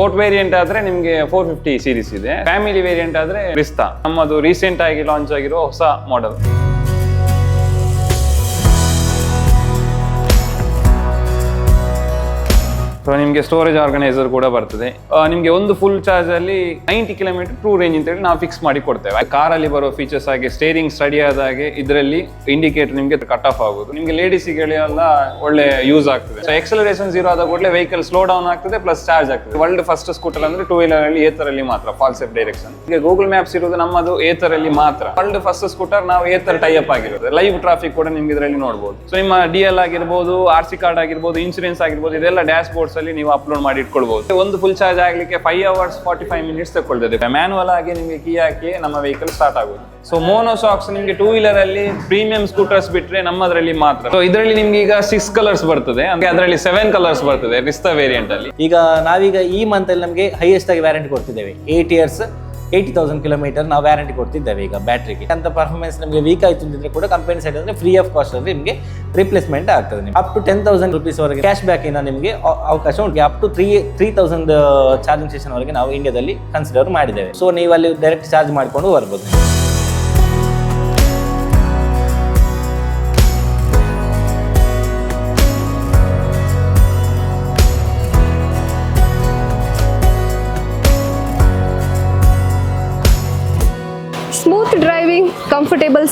Sport variant ಆದ್ರೆ ನಿಮಗೆ four fifty series ಇದೆ. ಫ್ಯಾಮಿಲಿ ವೇರಿಯಂಟ್ ಆದ್ರೆ ರಿಸ್ತಾ ನಮ್ಮದು ರೀಸೆಂಟ್ ಆಗಿ ಲಾಂಚ್ ಆಗಿರೋ ಹೊಸ ಮಾಡೆಲ್ ಸೊ ನಿಮಗೆ ಸ್ಟೋರೇಜ್ ಆರ್ಗನೈಸರ್ ಕೂಡ ಬರ್ತದೆ. ನಿಮಗೆ ಒಂದು ಫುಲ್ ಚಾರ್ಜ್ ಅಲ್ಲಿ ನೈಂಟಿ ಕಿಲೋಮೀಟರ್ ಟ್ರೂ ರೇಂಜ್ ಅಂತ ಹೇಳಿ ನಾವು ಫಿಕ್ಸ್ ಮಾಡಿ ಕೊಡ್ತೇವೆ. ಕಾರಲ್ಲಿ ಬರೋ ಫೀಚರ್ಸ್ ಆಗಿ ಸ್ಟೇರಿಂಗ್ ಸ್ಟಡಿ ಆದ ಹಾಗೆ ಇದರಲ್ಲಿ ಇಂಡಿಕೇಟರ್ ನಿಮಗೆ ಕಟ್ ಆಫ್ ಆಗೋದು. ನಿಮಗೆ ಲೇಡೀಸಿಗೆಲ್ಲ ಒಳ್ಳೆ ಯೂಸ್ ಆಗ್ತದೆ. ಸೊ ಎಕ್ಸಲರೇಷನ್ ಜೀರೋ ಆದ ಕೂಡಲೇ ವೆಹಿಕಲ್ ಸ್ಲೋ ಡೌನ್ ಆಗ್ತದೆ ಪ್ಲಸ್ ಚಾರ್ಜ್ ಆಗ್ತದೆ. ವರ್ಲ್ಡ್ ಫಸ್ಟ್ ಸ್ಕೂಟರ್ ಅಂದ್ರೆ ಟೂ ವೀಲರ್ ಅಲ್ಲಿ ಏತರಲ್ಲಿ ಮಾತ್ರ ಫಾಲ್ಸೆಫ್ ಡೈರೆಕ್ಷನ್ ಈಗ ಗೂಗಲ್ ಮ್ಯಾಪ್ಸ್ ಇರೋದು ನಮ್ಮದು ಏತರಲ್ಲಿ ಮಾತ್ರ. ವರ್ಲ್ಡ್ ಫಸ್ಟ್ ಸ್ಕೂಟರ್ ನಾವು ಏತರ ಟೈ ಅಪ್ ಆಗಿರೋದು. ಲೈವ್ ಟ್ರಾಫಿಕ್ ಕೂಡ ನಿಮ್ಗೆ ಇದರಲ್ಲಿ ನೋಡಬಹುದು ಸೊ ನಿಮ್ಮ ಡಿ ಎಲ್ ಆಗಿರ್ಬೋದು ಆರ್ ಸಿ ಕಾರ್ಡ್ ಆಗಿರ್ಬೋದು ಇನ್ಶೂರೆನ್ಸ್ ಆಗಿರ್ಬೋದು, ಇದೆಲ್ಲ ಡ್ಯಾಶ್ ಬೋರ್ಡ್ಸ್ ಅಲ್ಲಿ ನೀವು ಅಪ್ಲೋಡ್ ಮಾಡಿ ಇಟ್ಕೊಳ್ಬಹುದು ಒಂದು ಫುಲ್ ಚಾರ್ಜ್ ಆಗ್ಲಿಕ್ಕೆ five hours forty five minutes ತಗೊಳ್ತದೆ ಮ್ಯಾನುವಲ್ ಆಗಿ ನಿಮಗೆ ಕೀ ಹಾಕಿ ನಮ್ಮ ವೆಹಿಕಲ್ ಸ್ಟಾರ್ಟ್ ಆಗುತ್ತೆ ಸೊ ಮೋನೋ ಸಾಕ್ಸ್ ನಿಮಗೆ ಟೂ ವೀಲರ್ ಅಲ್ಲಿ ಪ್ರೀಮಿಯಂ ಸ್ಕೂಟರ್ಸ್ ಬಿಟ್ರೆ ನಮ್ಮದ್ರಲ್ಲಿ ಮಾತ್ರ. ಸೊ ಇದರಲ್ಲಿ ನಿಮ್ಗೆ ಈಗ ಸಿಕ್ಸ್ ಕಲರ್ಸ್ ಬರ್ತದೆ. ಅಂದ್ರೆ ಅದರಲ್ಲಿ ಸೆವೆನ್ ಕಲರ್ಸ್ ಬರ್ತದೆ ರಿಸ್ತಾ ವೇರಿಯಂಟ್ ಅಲ್ಲಿ. ಈಗ ನಾವೀಗ ಈ ಮಂತ್ ಅಲ್ಲಿ ನಮಗೆ ಹೈಯೆಸ್ಟ್ ಆಗಿ warranty ಕೊಡ್ತಿದ್ದೇವೆ. Eight years eighty thousand kilometre ನಾವು ವ್ಯಾರಂಟಿ ಕೊಡ್ತಿದ್ದೇವೆ ಈಗ ಬ್ಯಾಟ್ರಿಗೆ ಅಂತ ಪರ್ಫಾರ್ಮೆನ್ಸ್ ನಿಮಗೆ ವೀಕ್ ಆಯಿತು ಅಂತಿದ್ರೆ ಕೂಡ ಕಂಪನಿ ಸೈಡ್ ಅಂದರೆ ಫ್ರೀ ಆಫ್ ಕಾಸ್ಟ್ ಅಲ್ಲಿ ನಿಮಗೆ ರಿಪ್ಲೇಸ್ಮೆಂಟ್ ಆಗ್ತದೆ ನಿಮ್ಗೆ. Up to ten thousand rupees ವರೆಗೆ ಕ್ಯಾಶ್ ಬ್ಯಾಕ್ ಇನ್ನ ನಿಮಗೆ ಅವ- ಅವಕಾಶ ಉಂಟು. Up to three three thousand charging station ವರೆಗೆ ನಾವು ಇಂಡಿಯಾದಲ್ಲಿ ಕನ್ಸಿಡರ್ ಮಾಡಿದ್ದೇವೆ. ಸೊ ನೀವು ಅಲ್ಲಿ ಡೈರೆಕ್ಟ್ ಚಾರ್ಜ್ ಮಾಡಿಕೊಂಡು ಬರ್ಬೋದು.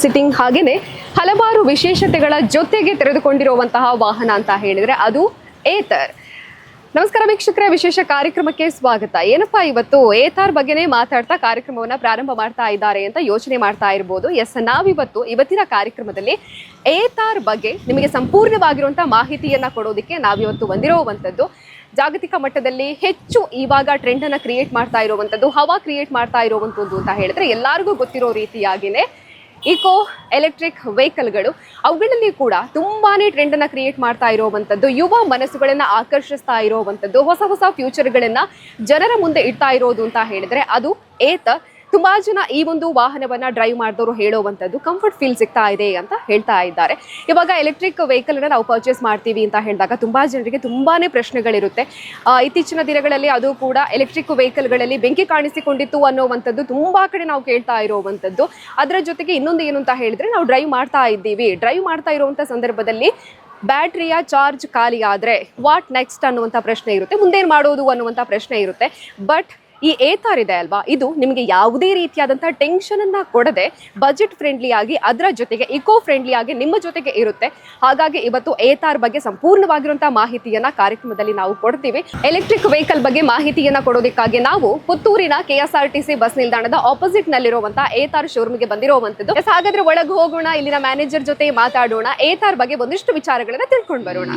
ಸಿಟ್ಟಿಂಗ್ ಹಾಗೇನೆ ಹಲವಾರು ವಿಶೇಷತೆಗಳ ಜೊತೆಗೆ ತೆರೆದುಕೊಂಡಿರುವಂತಹ ವಾಹನ ಅಂತ ಹೇಳಿದ್ರೆ ಅದು ಏತರ್. ನಮಸ್ಕಾರ ವೀಕ್ಷಕರ, ವಿಶೇಷ ಕಾರ್ಯಕ್ರಮಕ್ಕೆ ಸ್ವಾಗತ. ಏನಪ್ಪಾ ಇವತ್ತು ಏತಾರ್ ಬಗ್ಗೆನೇ ಮಾತಾಡ್ತಾ ಕಾರ್ಯಕ್ರಮವನ್ನ ಪ್ರಾರಂಭ ಮಾಡ್ತಾ ಇದ್ದಾರೆ ಅಂತ ಯೋಚನೆ ಮಾಡ್ತಾ ಇರ್ಬೋದು. ಎಸ್, ನಾವಿವತ್ತು ಇವತ್ತಿನ ಕಾರ್ಯಕ್ರಮದಲ್ಲಿ ಏತಾರ್ ಬಗ್ಗೆ ನಿಮಗೆ ಸಂಪೂರ್ಣವಾಗಿರುವಂತಹ ಮಾಹಿತಿಯನ್ನ ಕೊಡೋದಕ್ಕೆ ನಾವಿವತ್ತು ಬಂದಿರುವಂತದ್ದು ಜಾಗತಿಕ ಮಟ್ಟದಲ್ಲಿ ಹೆಚ್ಚು ಇವಾಗ ಟ್ರೆಂಡನ್ನು ಕ್ರಿಯೇಟ್ ಮಾಡ್ತಾ ಇರುವಂತದ್ದು ಹವಾ ಕ್ರಿಯೇಟ್ ಮಾಡ್ತಾ ಇರುವಂತದ್ದು ಅಂತ ಹೇಳಿದ್ರೆ ಎಲ್ಲರಿಗೂ ಗೊತ್ತಿರೋ ರೀತಿಯಾಗಿನೇ ಇಕೋ ಎಲೆಕ್ಟ್ರಿಕ್ ವೆಹಿಕಲ್ಗಳು ಅವುಗಳಲ್ಲಿ ಕೂಡ ತುಂಬಾನೇ ಟ್ರೆಂಡ್ ಅನ್ನ ಕ್ರಿಯೇಟ್ ಮಾಡ್ತಾ ಇರುವಂತದ್ದು ಯುವ ಮನಸ್ಸುಗಳನ್ನ ಆಕರ್ಷಿಸ್ತಾ ಇರುವಂತದ್ದು ಹೊಸ ಹೊಸ ಫ್ಯೂಚರ್ಗಳನ್ನ ಜನರ ಮುಂದೆ ಇಡ್ತಾ ಇರೋದು ಅಂತ ಹೇಳಿದ್ರೆ ಅದು ಏತ ತುಂಬಾ ಜನ ಈ ಒಂದು ವಾಹನವನ್ನ ಡ್ರೈವ್ ಮಾಡಿದವರು ಹೇಳುವಂತದ್ದು ಕಂಫರ್ಟ್ ಫೀಲ್ ಸಿಗ್ತಾ ಇದೆ ಅಂತ ಹೇಳ್ತಾ ಇದ್ದಾರೆ. ಇವಾಗ ಎಲೆಕ್ಟ್ರಿಕ್ ವೆಹಿಕಲ್ ನಾವು ಪರ್ಚೇಸ್ ಮಾಡ್ತೀವಿ ಅಂತ ಹೇಳಿದಾಗ ತುಂಬಾ ಜನರಿಗೆ ತುಂಬಾನೇ ಪ್ರಶ್ನೆಗಳಿರುತ್ತೆ. ಇತ್ತೀಚಿನ ದಿನಗಳಲ್ಲಿ ಅದು ಕೂಡ ಎಲೆಕ್ಟ್ರಿಕ್ ವೆಹಿಕಲ್ಗಳಲ್ಲಿ ಬೆಂಕಿ ಕಾಣಿಸಿಕೊಂಡಿತ್ತು ಅನ್ನೋವಂಥದ್ದು ತುಂಬಾ ಕಡೆ ನಾವು ಕೇಳ್ತಾ ಇರುವಂತದ್ದು ಅದರ ಜೊತೆಗೆ ಇನ್ನೊಂದು ಏನು ಅಂತ ಹೇಳಿದ್ರೆ ನಾವು ಡ್ರೈವ್ ಮಾಡ್ತಾ ಇದ್ದೀವಿ. ಡ್ರೈವ್ ಮಾಡ್ತಾ ಇರುವಂಥ ಸಂದರ್ಭದಲ್ಲಿ ಬ್ಯಾಟ್ರಿಯ ಚಾರ್ಜ್ ಖಾಲಿ ಆದರೆ ವಾಟ್ ನೆಕ್ಸ್ಟ್ ಅನ್ನುವಂಥ ಪ್ರಶ್ನೆ ಇರುತ್ತೆ. ಮುಂದೇನು ಮಾಡೋದು ಅನ್ನುವಂಥ ಪ್ರಶ್ನೆ ಇರುತ್ತೆ. ಬಟ್ ಈ ಏತಾರ್ ಇದೆ ಅಲ್ವಾ? ಇದು ನಿಮಗೆ ಯಾವುದೇ ರೀತಿಯಾದಂಥ ಟೆನ್ಷನ್ ಅನ್ನ ಕೊಡದೆ ಬಜೆಟ್ ಫ್ರೆಂಡ್ಲಿ ಆಗಿ ಅದರ ಜೊತೆಗೆ ಇಕೋ ಫ್ರೆಂಡ್ಲಿ ಆಗಿ ನಿಮ್ಮ ಜೊತೆಗೆ ಇರುತ್ತೆ. ಹಾಗಾಗಿ ಇವತ್ತು ಏತಾರ್ ಬಗ್ಗೆ ಸಂಪೂರ್ಣವಾಗಿರುವಂತಹ ಮಾಹಿತಿಯನ್ನ ಕಾರ್ಯಕ್ರಮದಲ್ಲಿ ನಾವು ಕೊಡ್ತೀವಿ. ಎಲೆಕ್ಟ್ರಿಕ್ ವೆಹಿಕಲ್ ಬಗ್ಗೆ ಮಾಹಿತಿಯನ್ನ ಕೊಡೋದಕ್ಕಾಗಿ ನಾವು ಪುತ್ತೂರಿನ K S R T C bus ನಿಲ್ದಾಣದ ಆಪೋಸಿಟ್ ನಲ್ಲಿರುವಂತಹ ಏತಾರ್ ಶೋರೂಮ್ಗೆ ಬಂದಿರುವಂತದ್ದು ಹಾಗಾದ್ರೆ ಒಳಗೆ ಹೋಗೋಣ, ಇಲ್ಲಿನ ಮ್ಯಾನೇಜರ್ ಜೊತೆ ಮಾತಾಡೋಣ, ಏತಾರ್ ಬಗ್ಗೆ ಒಂದಿಷ್ಟು ವಿಚಾರಗಳನ್ನ ತಿಳ್ಕೊಂಡು ಬರೋಣ.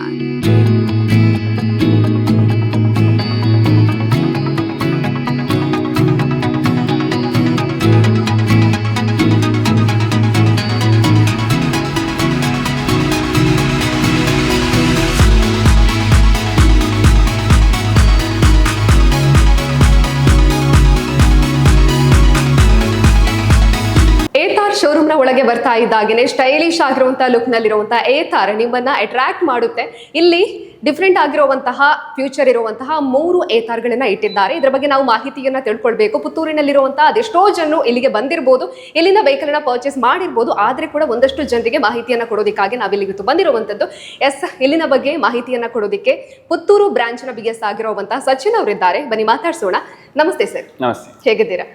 ಬರ್ತಾ ಇದ್ದಾಗೇನೆ ಸ್ಟೈಲಿಶ್ ಆಗಿರುವಂತಹ ಲುಕ್ ನಲ್ಲಿರುವಂತಹ ಏತಾರ್ ನಿಮ್ಮನ್ನ ಅಟ್ರಾಕ್ಟ್ ಮಾಡುತ್ತೆ. ಇಲ್ಲಿ ಡಿಫ್ರೆಂಟ್ ಆಗಿರುವಂತಹ ಫ್ಯೂಚರ್ ಇರುವಂತಹ ಮೂರು ಏತಾರ್ಗಳನ್ನ ಇಟ್ಟಿದ್ದಾರೆ. ಇದರ ಬಗ್ಗೆ ನಾವು ಮಾಹಿತಿಯನ್ನ ತಿಳ್ಕೊಳ್ಬೇಕು. ಪುತ್ತೂರಿನಲ್ಲಿರುವಂತಹ ಅದೆಷ್ಟೋ ಜನರು ಇಲ್ಲಿಗೆ ಬಂದಿರಬಹುದು ಇಲ್ಲಿಂದ ವೆಹಿಕಲ್ನ ಪರ್ಚೇಸ್ ಮಾಡಿರ್ಬೋದು. ಆದ್ರೆ ಕೂಡ ಒಂದಷ್ಟು ಜನರಿಗೆ ಮಾಹಿತಿಯನ್ನ ಕೊಡೋದಕ್ಕಾಗಿ ನಾವಿಲ್ಲಿಗೆ ಬಂದಿರುವಂತದ್ದು ಎಸ್ ಇಲ್ಲಿನ ಬಗ್ಗೆ ಮಾಹಿತಿಯನ್ನ ಕೊಡೋದಕ್ಕೆ ಪುತ್ತೂರು ಬ್ರಾಂಚ್ನ ಬಿ ಎಸ್ ಆಗಿರುವಂತಹ ಸಚಿನ್ ಅವರಿದ್ದಾರೆ. ಬನ್ನಿ ಮಾತಾಡ್ಸೋಣ. ನಮಸ್ತೆ ಸರ್. ನಮಸ್ತೆ. ಹೇಗಿದ್ದೀರಾ?